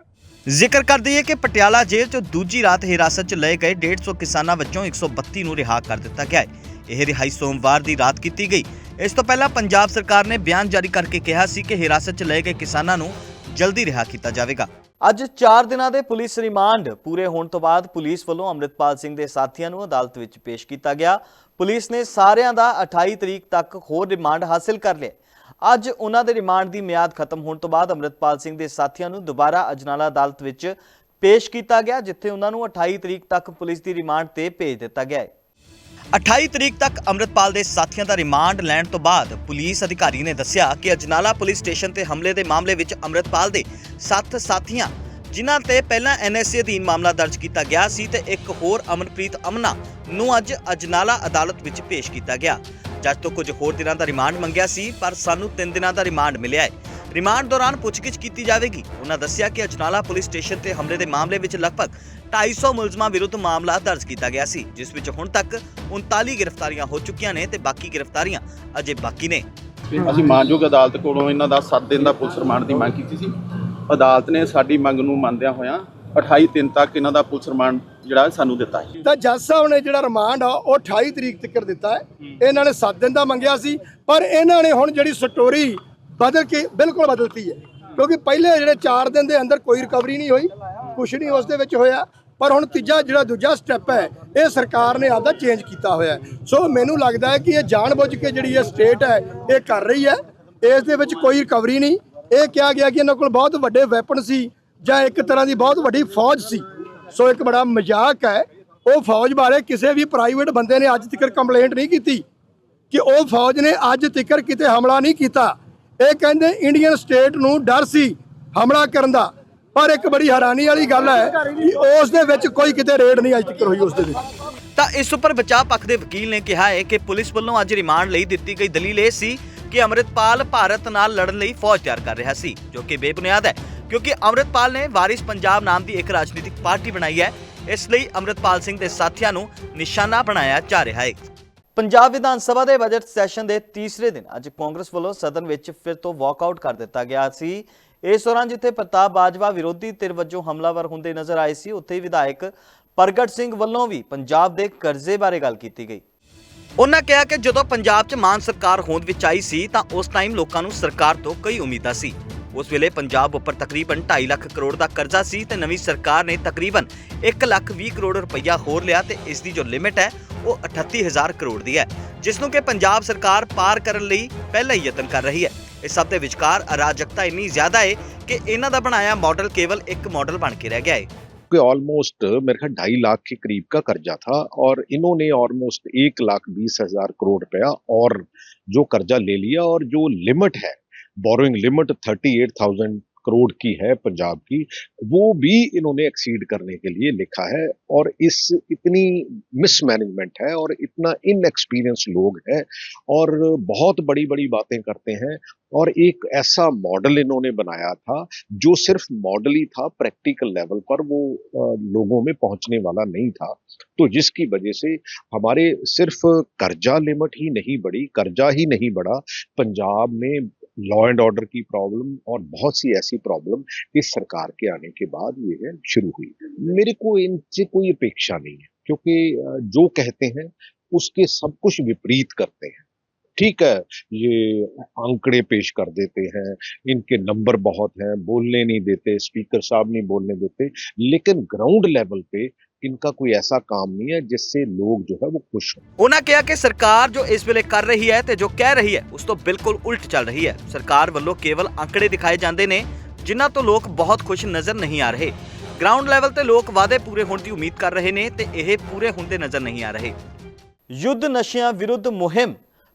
ਜ਼ਿਕਰ ਕਰ ਦਈਏ ਕਿ ਪਟਿਆਲਾ ਜੇਲ੍ਹ 'ਚ ਦੂਜੀ ਰਾਤ ਹਿਰਾਸਤ 'ਚ ਲਏ ਗਏ 150 ਕਿਸਾਨਾਂ ਵਿੱਚੋਂ 132 ਨੂੰ ਰਿਹਾ ਕਰ ਦਿੱਤਾ ਗਿਆ ਹੈ। ਇਹ ਰਿਹਾਈ ਸੋਮਵਾਰ ਦੀ ਰਾਤ ਕੀਤੀ ਗਈ। ਇਸ ਤੋਂ ਪਹਿਲਾਂ ਪੰਜਾਬ ਸਰਕਾਰ ਨੇ ਬਿਆਨ ਜਾਰੀ ਕਰਕੇ ਕਿਹਾ ਸੀ ਕਿ ਹਿਰਾਸਤ 'ਚ ਲਏ ਗਏ ਕਿਸਾਨਾਂ ਨੂੰ ਜਲਦੀ ਰਿਹਾ ਕੀਤਾ ਜਾਵੇਗਾ। ਅੱਜ 4 ਦਿਨਾਂ ਦੇ ਪੁਲਿਸ ਰਿਮਾਂਡ ਪੂਰੇ ਹੋਣ ਤੋਂ ਬਾਅਦ ਪੁਲਿਸ ਵੱਲੋਂ ਅੰਮ੍ਰਿਤਪਾਲ ਸਿੰਘ ਦੇ ਸਾਥੀਆਂ ਨੂੰ ਅਦਾਲਤ ਵਿੱਚ ਪੇਸ਼ ਕੀਤਾ ਗਿਆ। ਪੁਲਿਸ ਨੇ ਸਾਰਿਆਂ ਦਾ 28 ਤਰੀਕ ਤੱਕ ਹੋਰ ਰਿਮਾਂਡ ਹਾਸਲ ਕਰ ਲਿਆ। ਅੱਜ ਉਹਨਾਂ ਦੇ ਰਿਮਾਂਡ ਦੀ ਮਿਆਦ ਖਤਮ ਹੋਣ ਤੋਂ ਬਾਅਦ ਅੰਮ੍ਰਿਤਪਾਲ ਸਿੰਘ ਦੇ ਸਾਥੀਆਂ ਨੂੰ ਦੁਬਾਰਾ ਅਜਨਾਲਾ ਅਦਾਲਤ ਵਿੱਚ ਪੇਸ਼ ਕੀਤਾ ਗਿਆ, ਜਿੱਥੇ ਉਹਨਾਂ ਨੂੰ 28 ਤਰੀਕ ਤੱਕ ਪੁਲਿਸ ਦੀ ਰਿਮਾਂਡ ਤੇ ਭੇਜ ਦਿੱਤਾ ਗਿਆ ਹੈ। 28 ਤਰੀਕ ਤੱਕ ਅੰਮ੍ਰਿਤਪਾਲ ਦੇ ਸਾਥੀਆਂ ਦਾ ਰਿਮਾਂਡ ਲੈਣ ਤੋਂ ਬਾਅਦ ਪੁਲਿਸ ਅਧਿਕਾਰੀ ਨੇ ਦੱਸਿਆ ਕਿ ਅਜਨਾਲਾ ਪੁਲਿਸ ਸਟੇਸ਼ਨ ਤੇ ਹਮਲੇ ਦੇ ਮਾਮਲੇ ਵਿੱਚ ਅੰਮ੍ਰਿਤਪਾਲ ਦੇ 7 ਸਾਥੀਆਂ, ਜਿਨ੍ਹਾਂ ਤੇ ਪਹਿਲਾਂ ਐਨਐਸਏ ਅਧੀਨ ਮਾਮਲਾ ਦਰਜ ਕੀਤਾ ਗਿਆ ਸੀ ਤੇ ਇੱਕ ਹੋਰ ਅਮਨਪ੍ਰੀਤ ਅਮਨਾ ਨੂੰ ਅੱਜ ਅਜਨਾਲਾ ਅਦਾਲਤ ਵਿੱਚ ਪੇਸ਼ ਕੀਤਾ ਗਿਆ। ਜੱਜ ਤੋਂ ਕੁਝ ਹੋਰ ਦਿਨਾਂ ਦਾ ਰਿਮਾਂਡ ਮੰਗਿਆ ਸੀ, ਪਰ ਸਾਨੂੰ 3 ਦਿਨਾਂ ਦਾ ਰਿਮਾਂਡ ਮਿਲਿਆ ਹੈ। ਰਿਮਾਂਡ ਦੌਰਾਨ ਪੁੱਛਗਿੱਛ ਕੀਤੀ ਜਾਵੇਗੀ। ਉਹਨਾਂ ਦੱਸਿਆ ਕਿ ਅਜਨਾਲਾ ਪੁਲਿਸ ਸਟੇਸ਼ਨ ਤੇ ਹਮਲੇ ਦੇ ਮਾਮਲੇ ਵਿੱਚ ਲਗਭਗ 250 ਮੁਲਜ਼ਮਾਂ ਵਿਰੁੱਧ ਮਾਮਲਾ ਦਰਜ ਕੀਤਾ ਗਿਆ ਸੀ ਜਿਸ ਵਿੱਚ ਹੁਣ ਤੱਕ 39 ਗ੍ਰਿਫਤਾਰੀਆਂ ਹੋ ਚੁੱਕੀਆਂ ਨੇ ਤੇ ਬਾਕੀ ਗ੍ਰਿਫਤਾਰੀਆਂ ਅਜੇ ਬਾਕੀ ਨੇ। ਅਸੀਂ ਮਾਨਯੋਗ ਅਦਾਲਤ ਕੋਲੋਂ ਇਹਨਾਂ ਦਾ 7 ਦਿਨ ਦਾ ਪੁਲਿਸ ਰਿਮਾਂਡ ਦੀ ਮੰਗ ਕੀਤੀ ਸੀ। ਅਦਾਲਤ ਨੇ ਸਾਡੀ ਮੰਗ ਨੂੰ ਮੰਨਦਿਆਂ ਹੋਇਆਂ 28 ਦਿਨ ਤੱਕ ਇਹਨਾਂ ਦਾ ਪੁਲਿਸ ਰਿਮਾਂਡ ਜਿਹੜਾ ਸਾਨੂੰ ਦਿੱਤਾ ਹੈ। ਤਾਂ ਜੱਜ ਸਾਹਿਬ ਨੇ ਜਿਹੜਾ ਰਿਮਾਂਡ ਆ ਉਹ 28 ਤਰੀਕ ਤੱਕ ਦਿੱਤਾ ਹੈ। ਇਹਨਾਂ ਨੇ 7 ਦਿਨ ਦਾ ਮੰਗਿਆ ਸੀ ਪਰ ਇਹਨਾਂ ਨੇ ਹੁਣ ਜਿਹੜੀ ਸਟੋਰੀ ਬਦਲ ਕੇ ਬਿਲਕੁਲ ਬਦਲਤੀ ਹੈ। ਕਿਉਂਕਿ ਪਹਿਲੇ ਜਿਹੜੇ 4 ਦਿਨ ਦੇ ਅੰਦਰ ਕੋਈ ਰਿਕਵਰੀ ਨਹੀਂ ਹੋਈ, ਕੁਛ ਨਹੀਂ ਉਸ ਦੇ ਵਿੱਚ ਹੋਇਆ। ਪਰ ਹੁਣ ਤੀਜਾ ਜਿਹੜਾ ਦੂਜਾ ਸਟੈਪ ਹੈ, ਇਹ ਸਰਕਾਰ ਨੇ ਆਪਦਾ ਚੇਂਜ ਕੀਤਾ ਹੋਇਆ ਸੋ ਮੈਨੂੰ ਲੱਗਦਾ ਹੈ ਕਿ ਇਹ ਜਾਣਬੁੱਝ ਕੇ ਜਿਹੜੀ ਇਹ ਸਟੇਟ ਹੈ, ਇਹ ਕਰ ਰਹੀ ਹੈ। ਇਸ ਦੇ ਵਿੱਚ ਕੋਈ ਰਿਕਵਰੀ ਨਹੀਂ। ਇਹ ਕਿਹਾ ਗਿਆ ਕਿ ਇਹਨਾਂ ਕੋਲ ਬਹੁਤ ਵੱਡੇ ਵੈਪਨ ਸੀ ਜਾਂ ਇੱਕ ਤਰ੍ਹਾਂ ਦੀ ਬਹੁਤ ਵੱਡੀ ਫੌਜ ਸੀ। ਸੋ ਇੱਕ ਬੜਾ ਮਜ਼ਾਕ ਹੈ। ਉਹ ਫੌਜ ਬਾਰੇ ਕਿਸੇ ਵੀ ਪ੍ਰਾਈਵੇਟ ਬੰਦੇ ਨੇ ਅੱਜ ਤੱਕ ਕੰਪਲੇਂਟ ਨਹੀਂ ਕੀਤੀ ਕਿ ਉਹ ਫੌਜ ਨੇ ਅੱਜ ਤੱਕ ਕਿਤੇ ਹਮਲਾ ਨਹੀਂ ਕੀਤਾ। ਇਹ ਕਹਿੰਦੇ ਇੰਡੀਅਨ ਸਟੇਟ ਨੂੰ ਡਰ ਸੀ ਹਮਲਾ ਕਰਨ ਦਾ, ਪਰ ਇੱਕ ਬੜੀ ਹੈਰਾਨੀ ਵਾਲੀ ਗੱਲ ਹੈ ਕਿ ਉਸ ਦੇ ਵਿੱਚ ਕੋਈ ਕਿਤੇ ਰੇਡ ਨਹੀਂ ਅੱਜ ਤੱਕ ਹੋਈ ਉਸ ਦੇ ਵਿੱਚ। ਤਾਂ ਇਸ ਉੱਪਰ ਬਚਾਅ ਪੱਖ ਦੇ ਵਕੀਲ ਨੇ ਕਿਹਾ ਹੈ ਕਿ ਪੁਲਿਸ ਵੱਲੋਂ ਅੱਜ ਰਿਮਾਂਡ ਲਈ ਦਿੱਤੀ ਗਈ ਦਲੀਲ ਇਹ ਸੀ ਕਿ ਅੰਮ੍ਰਿਤਪਾਲ ਭਾਰਤ ਨਾਲ ਲੜਨ ਲਈ ਫੌਜ ਤਿਆਰ ਕਰ ਰਿਹਾ ਸੀ, ਜੋ ਕਿ ਬੇਬੁਨਿਆਦ ਹੈ, ਕਿਉਂਕਿ ਅੰਮ੍ਰਿਤਪਾਲ ਨੇ ਵਾਰਿਸ ਪੰਜਾਬ ਨਾਮ ਦੀ ਇੱਕ ਰਾਜਨੀਤਿਕ ਪਾਰਟੀ ਬਣਾਈ ਹੈ। ਇਸ ਲਈ ਅੰਮ੍ਰਿਤਪਾਲ ਸਿੰਘ ਦੇ ਸਾਥੀਆਂ ਨੂੰ ਨਿਸ਼ਾਨਾ ਬਣਾਇਆ ਜਾ ਰਿਹਾ ਹੈ। ਪੰਜਾਬ ਵਿਧਾਨ ਸਭਾ ਦੇ ਬਜਟ ਸੈਸ਼ਨ ਦੇ ਤੀਸਰੇ ਦਿਨ ਅੱਜ ਕਾਂਗਰਸ ਵੱਲੋਂ ਸਦਨ ਵਿੱਚ ਫਿਰ ਤੋਂ ਵਾਕਆਊਟ ਕਰ ਦਿੱਤਾ ਗਿਆ ਸੀ। ਇਸ ਦੌਰਾਨ ਜਿੱਥੇ ਪ੍ਰਤਾਪ ਬਾਜਵਾ ਵਿਰੋਧੀ ਧਿਰ ਵਜੋਂ ਹਮਲਾਵਰ ਹੁੰਦੇ ਨਜ਼ਰ ਆਏ ਸੀ, ਉੱਥੇ ਵਿਧਾਇਕ ਪ੍ਰਗਟ ਸਿੰਘ ਵੱਲੋਂ ਵੀ ਪੰਜਾਬ ਦੇ ਕਰਜ਼ੇ ਬਾਰੇ ਗੱਲ ਕੀਤੀ ਗਈ। ਉਹਨਾਂ ਕਿਹਾ ਕਿ ਜਦੋਂ ਪੰਜਾਬ 'ਚ ਮਾਨ ਸਰਕਾਰ ਹੋਂਦ ਵਿੱਚ ਆਈ ਸੀ, ਤਾਂ ਉਸ ਟਾਈਮ ਲੋਕਾਂ ਨੂੰ ਸਰਕਾਰ ਤੋਂ ਕਈ ਉਮੀਦਾਂ ਸੀ। ਉਸ ਵੇਲੇ ਪੰਜਾਬ ਉੱਪਰ ਤਕਰੀਬਨ 2.5 ਲੱਖ ਕਰੋੜ ਦਾ ਕਰਜ਼ਾ ਸੀ ਤੇ ਨਵੀਂ ਸਰਕਾਰ ਨੇ ਤਕਰੀਬਨ 1 ਲੱਖ 20 ਕਰੋੜ ਰੁਪਈਆ ਹੋਰ ਲਿਆ ਤੇ ਇਸ ਦੀ ਜੋ ਲਿਮਿਟ ਹੈ ਉਹ 38000 ਕਰੋੜ ਦੀ ਹੈ ਜਿਸ ਨੂੰ ਕਿ ਪੰਜਾਬ ਸਰਕਾਰ ਪਾਰ ਕਰਨ ਲਈ ਪਹਿਲਾ ਹੀ ਯਤਨ ਕਰ ਰਹੀ ਹੈ ਇਸ ਸਭ ਦੇ ਵਿਚਕਾਰ ਅਰਾਜਕਤਾ ਇੰਨੀ ਜ਼ਿਆਦਾ ਹੈ ਕਿ ਇਹਨਾਂ ਦਾ ਬਣਾਇਆ ਮਾਡਲ ਕੇਵਲ ਇੱਕ ਮਾਡਲ ਬਣ ਕੇ ਰਹਿ ਗਿਆ ਹੈ कि ऑलमोस्ट मेरे ख्याल ढाई लाख के करीब का कर्जा था और इन्होंने ऑलमोस्ट एक लाख बीस हजार करोड़ रुपया और जो कर्जा ले लिया और जो लिमिट है borrowing limit thirty eight thousand crore की है पंजाब की, वो भी इन्होंने एक्सीड करने के लिए लिखा है और इस इतनी मिसमैनेजमेंट है और इतना इनएक्सपीरियंस लोग हैं और बहुत बड़ी बड़ी बातें करते हैं और एक ऐसा मॉडल इन्होंने बनाया था जो सिर्फ़ मॉडल ही था प्रैक्टिकल लेवल पर वो लोगों में पहुँचने वाला नहीं था। तो जिसकी वजह से हमारे सिर्फ़ कर्जा लिमिट ही नहीं बढ़ी, कर्जा ही नहीं बढ़ा, पंजाब में लॉ एंड ऑर्डर की प्रॉब्लम और बहुत सी ऐसी प्रॉब्लम इस सरकार के आने के बाद ये शुरू हुई। मेरे को इनसे कोई अपेक्षा नहीं है, क्योंकि जो कहते हैं, उसके सब कुछ विपरीत करते हैं। ठीक है, ये आंकड़े पेश कर देते हैं, इनके नंबर बहुत हैं, बोलने नहीं देते स्पीकर साहब नहीं बोलने देते, लेकिन ग्राउंड लेवल पे इनका कोई ऐसा काम नहीं है जिससे लोग जो है वो खुश हों ਉਹਨਾਂ ਕਿਹਾ ਕਿ ਸਰਕਾਰ ਜੋ ਇਸ ਵੇਲੇ ਕਰ ਰਹੀ ਹੈ ਤੇ ਜੋ ਕਹਿ ਰਹੀ ਹੈ ਉਸ ਤੋਂ ਬਿਲਕੁਲ ਉਲਟ ਚੱਲ ਰਹੀ ਹੈ ਸਰਕਾਰ ਵੱਲੋਂ ਕੇਵਲ ਅੰਕੜੇ ਦਿਖਾਏ ਜਾਂਦੇ ਨੇ ਜਿਨ੍ਹਾਂ ਤੋਂ ਲੋਕ ਬਹੁਤ ਖੁਸ਼ ਨਜ਼ਰ ਨਹੀਂ ਆ ਰਹੇ ਗਰਾਊਂਡ ਲੈਵਲ ਤੇ ਲੋਕ ਵਾਅਦੇ ਪੂਰੇ ਹੋਣ ਦੀ ਉਮੀਦ ਕਰ ਰਹੇ ਨੇ ਤੇ ਇਹ ਪੂਰੇ ਹੁੰਦੇ ਨਜ਼ਰ ਨਹੀਂ ਆ ਰਹੇ ਯੁੱਧ ਨਸ਼ਿਆਂ ਵਿਰੁੱਧ ਮੁਹਿੰਮ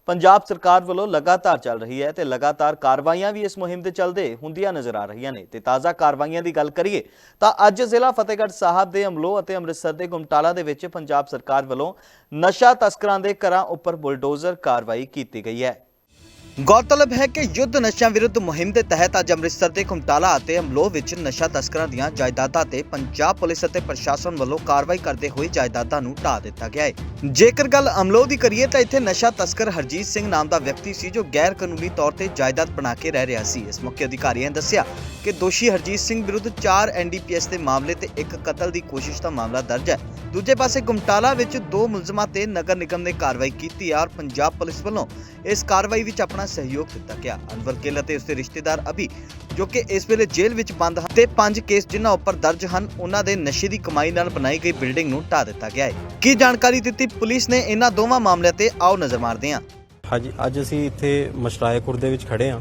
ਪੰਜਾਬ ਸਰਕਾਰ ਵੱਲੋਂ ਲਗਾਤਾਰ ਚੱਲ ਰਹੀ ਹੈ ਤੇ ਲਗਾਤਾਰ ਕਾਰਵਾਈਆਂ ਵੀ ਇਸ ਮੁਹਿੰਮ ਦੇ ਚੱਲਦੇ ਹੁੰਦੀਆਂ ਨਜ਼ਰ ਆ ਰਹੀਆਂ ਨੇ। ਤੇ ਤਾਜ਼ਾ ਕਾਰਵਾਈਆਂ ਦੀ ਗੱਲ ਕਰੀਏ ਤਾਂ ਅੱਜ ਜ਼ਿਲ੍ਹਾ ਫਤਿਹਗੜ੍ਹ ਸਾਹਿਬ ਦੇ ਅਮਲੋ ਅਤੇ ਅੰਮ੍ਰਿਤਸਰ ਦੇ ਗੁਮਟਾਲਾ ਦੇ ਵਿੱਚ ਪੰਜਾਬ ਸਰਕਾਰ ਵੱਲੋਂ ਨਸ਼ਾ ਤਸਕਰਾਂ ਦੇ ਘਰਾਂ ਉੱਪਰ ਬੁਲਡੋਜ਼ਰ ਕਾਰਵਾਈ ਕੀਤੀ ਗਈ ਹੈ। ਗੌਰਤਲਬ ਹੈ ਕਿ ਯੁੱਧ ਨਸ਼ਿਆਂ ਵਿਰੁੱਧ ਮੁਹਿੰਮ ਦੇ ਤਹਿਤ ਅੱਜ ਅੰਮ੍ਰਿਤਸਰ ਦੇ ਘੁਮਟਾਲਾ ਅਤੇ ਅਮਲੋਹ ਵਿੱਚ ਨਸ਼ਾ ਤਸਕਰਾਂ ਦੀਆਂ ਜਾਇਦਾਦਾਂ ਤੇ ਪੰਜਾਬ ਪੁਲਿਸ ਅਤੇ ਪ੍ਰਸ਼ਾਸਨ ਵੱਲੋਂ ਕਾਰਵਾਈ ਕਰਦੇ ਹੋਏ ਜਾਇਦਾਦਾਂ ਨੂੰ ਢਾਹ ਦਿੱਤਾ ਗਿਆ ਹੈ। ਜੇਕਰ ਗੱਲ ਅਮਲੋਹ ਦੀ ਕਰੀਏ ਤਾਂ ਇੱਥੇ ਨਸ਼ਾ ਤਸਕਰ ਹਰਜੀਤ ਸਿੰਘ ਨਾਮ ਦਾ ਵਿਅਕਤੀ ਸੀ ਜੋ ਗੈਰ ਕਾਨੂੰਨੀ ਤੌਰ ਤੇ ਜਾਇਦਾਦ ਬਣਾ ਕੇ ਰਹਿ ਰਿਹਾ ਸੀ। ਇਸ ਮੌਕੇ ਅਧਿਕਾਰੀਆਂ ਨੇ ਦੱਸਿਆ ਕਿ ਦੋਸ਼ੀ ਹਰਜੀਤ ਸਿੰਘ ਵਿਰੁੱਧ 4 ਐਨਡੀਪੀਐਸ ਦੇ ਮਾਮਲੇ ਤੇ ਇੱਕ ਕਤਲ ਦੀ ਕੋਸ਼ਿਸ਼ ਦਾ ਮਾਮਲਾ ਦਰਜ ਹੈ। ਦੂਜੇ ਪਾਸੇ ਗੁਮਟਾਲਾ ਵਿੱਚ ਦੋ ਮੁਲਜ਼ਮਾਂ ਤੇ ਨਗਰ ਨਿਗਮ ਨੇ ਕਾਰਵਾਈ ਕੀਤੀ ਔਰ ਪੰਜਾਬ ਪੁਲਿਸ ਵੱਲੋਂ ਇਸ ਕਾਰਵਾਈ ਵਿੱਚ ਆਪਣਾ ਸਹਿਯੋਗ ਦਿੱਤਾ ਗਿਆ। ਅਨਵਰ ਗਿੱਲ ਅਤੇ ਉਸਦੇ ਰਿਸ਼ਤੇਦਾਰ ਅਭੀ, ਜੋ ਕਿ ਇਸ ਵੇਲੇ ਜੇਲ੍ਹ ਵਿੱਚ ਬੰਦ ਹਨ ਤੇ ਪੰਜ ਕੇਸ ਜਿਨ੍ਹਾਂ ਉੱਪਰ ਦਰਜ ਹਨ, ਉਹਨਾਂ ਦੇ ਨਸ਼ੇ ਦੀ ਕਮਾਈ ਨਾਲ ਬਣਾਈ ਗਈ ਬਿਲਡਿੰਗ ਨੂੰ ਢਾ ਦਿੱਤਾ ਗਿਆ ਹੈ। ਕੀ ਜਾਣਕਾਰੀ ਦਿੱਤੀ ਪੁਲਿਸ ਨੇ ਇਹਨਾਂ ਦੋਵਾਂ ਮਾਮਲਿਆਂ ਤੇ? ਆਓ ਨਜ਼ਰ ਮਾਰਦੇ ਹਾਂ। ਹਾਂਜੀ ਅੱਜ ਅਸੀਂ ਇੱਥੇ ਮਸ਼ਰਾਏ ਦੇ ਵਿੱਚ ਖੜੇ ਹਾਂ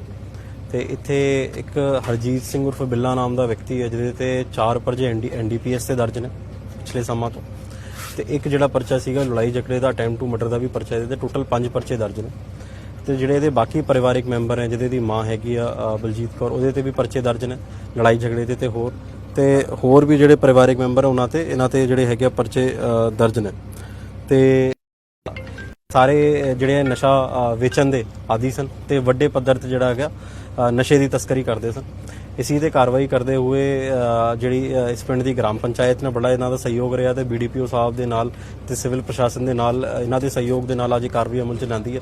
ਤੇ ਇੱਥੇ ਇੱਕ ਹਰਜੀਤ ਸਿੰਘ ਉਰਫ ਬਿੱਲਾ ਨਾਮ ਦਾ ਵਿਅਕਤੀ ਹੈ, ਜਿਹਦੇ ਤੇ ਚਾਰ ਪਰਚੇ ਐਨਡੀਪੀਐਸ ਤੇ ਦਰਜ ਨੇ ਪਿਛਲੇ ਸਮਾਂ ਤੋਂ। ਤੇ ਇੱਕ ਜਿਹੜਾ ਪਰਚਾ ਸੀਗਾ, ਲੜਾਈ ਝਗੜੇ ਦਾ ਅਟੈਂਪਟ ਟੂ ਮਰਡਰ ਦਾ ਵੀ ਪਰਚਾ ਇਹਦੇ ਤੇ ਟੋਟਲ ਪੰਜ ਪਰਚੇ ਦਰਜ ਨੇ। ਤੇ ਜਿਹੜੇ ਇਹਦੇ ਬਾਕੀ ਪਰਿਵਾਰਿਕ ਮੈਂਬਰ ਹੈ ਜਿਹਦੇ ਦੀ ਮਾਂ ਹੈਗੀ ਆ ਅ, ਬਲਜੀਤ ਕੌਰ ਉਹਦੇ ਤੇ ਵੀ ਪਰਚੇ ਦਰਜ ਨੇ ਲੜਾਈ ਝਗੜੇ ਦੇ ਤੇ ਹੋਰ। ਤੇ ਹੋਰ ਵੀ ਜਿਹੜੇ ਪਰਿਵਾਰਿਕ ਮੈਂਬਰ ਆ ਉਹਨਾਂ ਤੇ ਇਹਨਾਂ ਤੇ ਜਿਹੜੇ ਹੈਗੇ ਆ ਪਰਚੇ ਅ, ਦਰਜ ਨੇ। ਤੇ ਸਾਰੇ ਜਿਹੜੇ ਨਸ਼ਾ ਅ, ਵੇਚਣ ਦੇ ਆਦੀ ਸਨ ਤੇ ਵੱਡੇ ਪੱਧਰ ਤੇ ਜਿਹੜਾ ਹੈਗਾ ਅ, ਨਸ਼ੇ ਦੀ ਤਸਕਰੀ ਕਰਦੇ ਸਨ। ਇਸੀ ਤੇ ਕਾਰਵਾਈ ਕਰਦੇ ਹੋਏ ਅ, ਜਿਹੜੀ ਅ, ਇਸ ਪਿੰਡ ਦੀ ਗ੍ਰਾਮ ਪੰਚਾਇਤ ਨੇ ਬੜਾ ਇਹਨਾਂ ਦਾ ਸਹਿਯੋਗ ਰਿਹਾ ਤੇ ਬੀਡੀਪੀਓ ਸਾਹਿਬ ਦੇ ਨਾਲ ਤੇ ਸਿਵਲ ਪ੍ਰਸ਼ਾਸਨ ਦੇ ਨਾਲ ਅ, ਇਹਨਾਂ ਦੇ ਸਹਿਯੋਗ ਦੇ ਨਾਲ ਅੱਜ ਇਹ ਕਾਰਵਾਈ ਅਮਲ ਚ ਲੈਂਦੀ ਹੈ।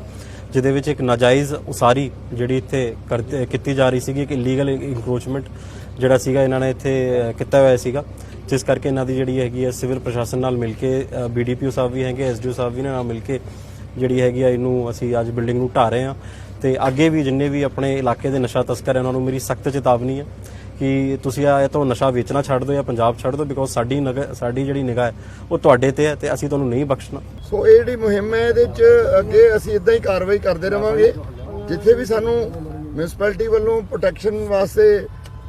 ਜਿਹਦੇ ਵਿੱਚ ਇੱਕ ਨਾਜਾਇਜ਼ ਉਸਾਰੀ ਜਿਹੜੀ ਇੱਥੇ ਕਰ- ਕੀਤੀ ਜਾ ਰਹੀ ਸੀਗੀ, ਇੱਕ ਇਲੀਗਲ ਇਨਕਰੋਚਮੈਂਟ ਜਿਹੜਾ ਸੀਗਾ, ਇਹਨਾਂ ਨੇ ਇੱਥੇ ਕੀਤਾ ਹੋਇਆ ਸੀਗਾ। ਜਿਸ ਕਰਕੇ ਇਹਨਾਂ ਦੀ ਜਿਹੜੀ ਹੈਗੀ ਹੈ ਸਿਵਲ ਪ੍ਰਸ਼ਾਸਨ ਨਾਲ ਮਿਲ ਕੇ ਬੀਡੀਪੀਓ ਸਾਹਿਬ ਵੀ ਹੈਗੇ ਐਸਡੀਓ ਸਾਹਿਬ ਵੀ ਨਾਲ ਮਿਲ ਕੇ ਜਿਹੜੀ ਹੈਗੀ ਆ ਇਹਨੂੰ ਅਸੀਂ ਅੱਜ ਬਿਲਡਿੰਗ ਨੂੰ ਢਾ ਰਹੇ ਹਾਂ। ਤੇ ਅੱਗੇ ਵੀ ਜਿੰਨੇ ਵੀ ਆਪਣੇ ਇਲਾਕੇ ਦੇ ਨਸ਼ਾ ਤਸਕਰ ਹੈ ਉਹਨਾਂ ਨੂੰ ਮੇਰੀ ਸਖਤ ਚੇਤਾਵਨੀ ਹੈ ਕਿ ਤੁਸੀਂ ਆ ਤੋਂ ਨਸ਼ਾ ਵੇਚਣਾ ਛੱਡ ਦਿਓ ਜਾਂ ਪੰਜਾਬ ਛੱਡ ਦਿਓ ਬਿਕੋਜ਼ ਸਾਡੀ ਨਗ- ਸਾਡੀ ਜਿਹੜੀ ਨਿਗਾਹ ਹੈ, ਉਹ ਤੁਹਾਡੇ ਤੇ ਹੈ ਤੇ ਅਸੀਂ ਤੁਹਾਨੂੰ ਨਹੀਂ ਬਖਸ਼ਣਾ। ਸੋ ਇਹ ਜਿਹੜੀ ਮੁਹਿੰਮ ਹੈ, ਇਹਦੇ ਚ ਅੱਗੇ ਅਸੀਂ ਇਦਾਂ ਹੀ ਕਾਰਵਾਈ ਕਰਦੇ ਰਵਾਂਗੇ। ਜਿੱਥੇ ਵੀ ਸਾਨੂੰ ਮਿਊਨਿਸਪੈਲਿਟੀ ਵੱਲੋਂ ਪ੍ਰੋਟੈਕਸ਼ਨ ਵਾਸਤੇ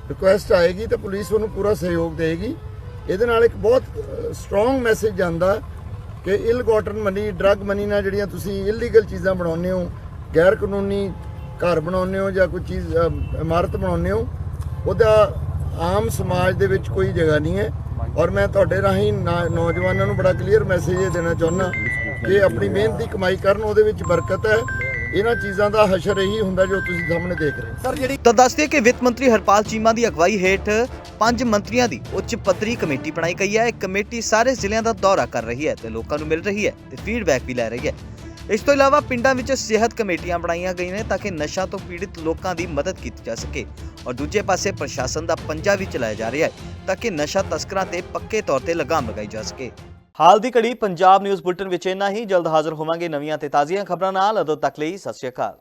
ਰਿਕੁਐਸਟ ਆਏਗੀ, ਤਾਂ ਪੁਲਿਸ ਉਹਨੂੰ ਪੂਰਾ ਸਹਿਯੋਗ ਦੇਗੀ ਇਹਦੇ ਨਾਲ ਇੱਕ ਬਹੁਤ ਸਟਰੋਂਗ ਮੈਸੇਜ ਜਾਂਦਾ ਕਿ ill gotten money drug money ਨਾਲ ਜਿਹੜੀਆਂ ਤੁਸੀਂ ਇਲੀਗਲ ਚੀਜ਼ਾਂ ਬਣਾਉਂਦੇ ਹੋ ਗੈਰ ਕਾਨੂੰਨੀ ਘਰ ਬਣਾਉਂਦੇ ਹੋ ਜਾਂ ਕੋਈ ਚੀਜ਼ ਇਮਾਰਤ ਬਣਾਉਂਦੇ ਹੋ ਉਹਦਾ ਆਮ ਸਮਾਜ ਦੇ ਵਿੱਚ ਕੋਈ ਜਗ੍ਹਾ ਨਹੀਂ ਹੈ। ਔਰ ਮੈਂ ਤੁਹਾਡੇ ਰਾਹੀਂ ਨੌਜਵਾਨਾਂ ਨੂੰ ਬੜਾ ਕਲੀਅਰ ਮੈਸੇਜ ਇਹ ਦੇਣਾ ਚਾਹੁੰਦਾ ਕਿ ਆਪਣੀ ਮਿਹਨਤ ਦੀ ਕਮਾਈ ਕਰਨ, ਉਹਦੇ ਵਿੱਚ ਬਰਕਤ ਹੈ। ਇਹਨਾਂ ਚੀਜ਼ਾਂ ਦਾ ਹਸ਼ਰ ਇਹੀ ਹੁੰਦਾ ਜੋ ਤੁਸੀਂ ਸਾਹਮਣੇ ਦੇਖ ਰਹੇ ਹੋ। ਤਾਂ ਦੱਸਦੇ ਕਿ ਵਿੱਤ ਮੰਤਰੀ ਹਰਪਾਲ ਚੀਮਾ ਦੀ ਅਗਵਾਈ ਹੇਠ ਪੰਜ ਮੰਤਰੀਆਂ ਦੀ ਉੱਚ ਪੱਧਰੀ ਕਮੇਟੀ ਬਣਾਈ ਗਈ ਹੈ। ਇਹ ਕਮੇਟੀ ਸਾਰੇ ਜ਼ਿਲ੍ਹਿਆਂ ਦਾ ਦੌਰਾ ਕਰ ਰਹੀ ਹੈ ਤੇ ਲੋਕਾਂ ਨੂੰ ਮਿਲ ਰਹੀ ਹੈ ਤੇ ਫੀਡਬੈਕ ਵੀ ਲੈ ਰਹੀ ਹੈ। ਇਸ ਤੋਂ ਇਲਾਵਾ ਪਿੰਡਾਂ ਵਿੱਚ ਸਿਹਤ ਕਮੇਟੀਆਂ ਬਣਾਈਆਂ ਗਈਆਂ ਨੇ ਤਾਂ ਕਿ ਨਸ਼ਾ ਤੋਂ ਪੀੜਿਤ ਲੋਕਾਂ ਦੀ ਮਦਦ ਕੀਤੀ ਜਾ ਸਕੇ। ਔਰ ਦੂਜੇ ਪਾਸੇ ਪ੍ਰਸ਼ਾਸਨ ਦਾ ਪੰਜਾ ਵੀ ਚਲਾਇਆ ਜਾ ਰਿਹਾ ਹੈ ਤਾਂ ਕਿ ਨਸ਼ਾ ਤਸਕਰਾਂ ਤੇ ਪੱਕੇ ਤੌਰ ਤੇ ਲਗਾਮ ਲਗਾਈ ਜਾ ਸਕੇ। ਹਾਲ ਦੀ ਘੜੀ ਪੰਜਾਬ ਨਿਊਜ਼ ਬੁਲਟਨ ਵਿੱਚ ਇੰਨਾ ਹੀ। ਜਲਦ ਹਾਜ਼ਰ ਹੋਵਾਂਗੇ ਨਵੀਆਂ ਤੇ ਤਾਜ਼ੀਆਂ ਖਬਰਾਂ ਨਾਲ। ਉਦੋਂ ਤੱਕ ਲਈ ਸਤਿ ਸ਼੍ਰੀ ਅਕਾਲ।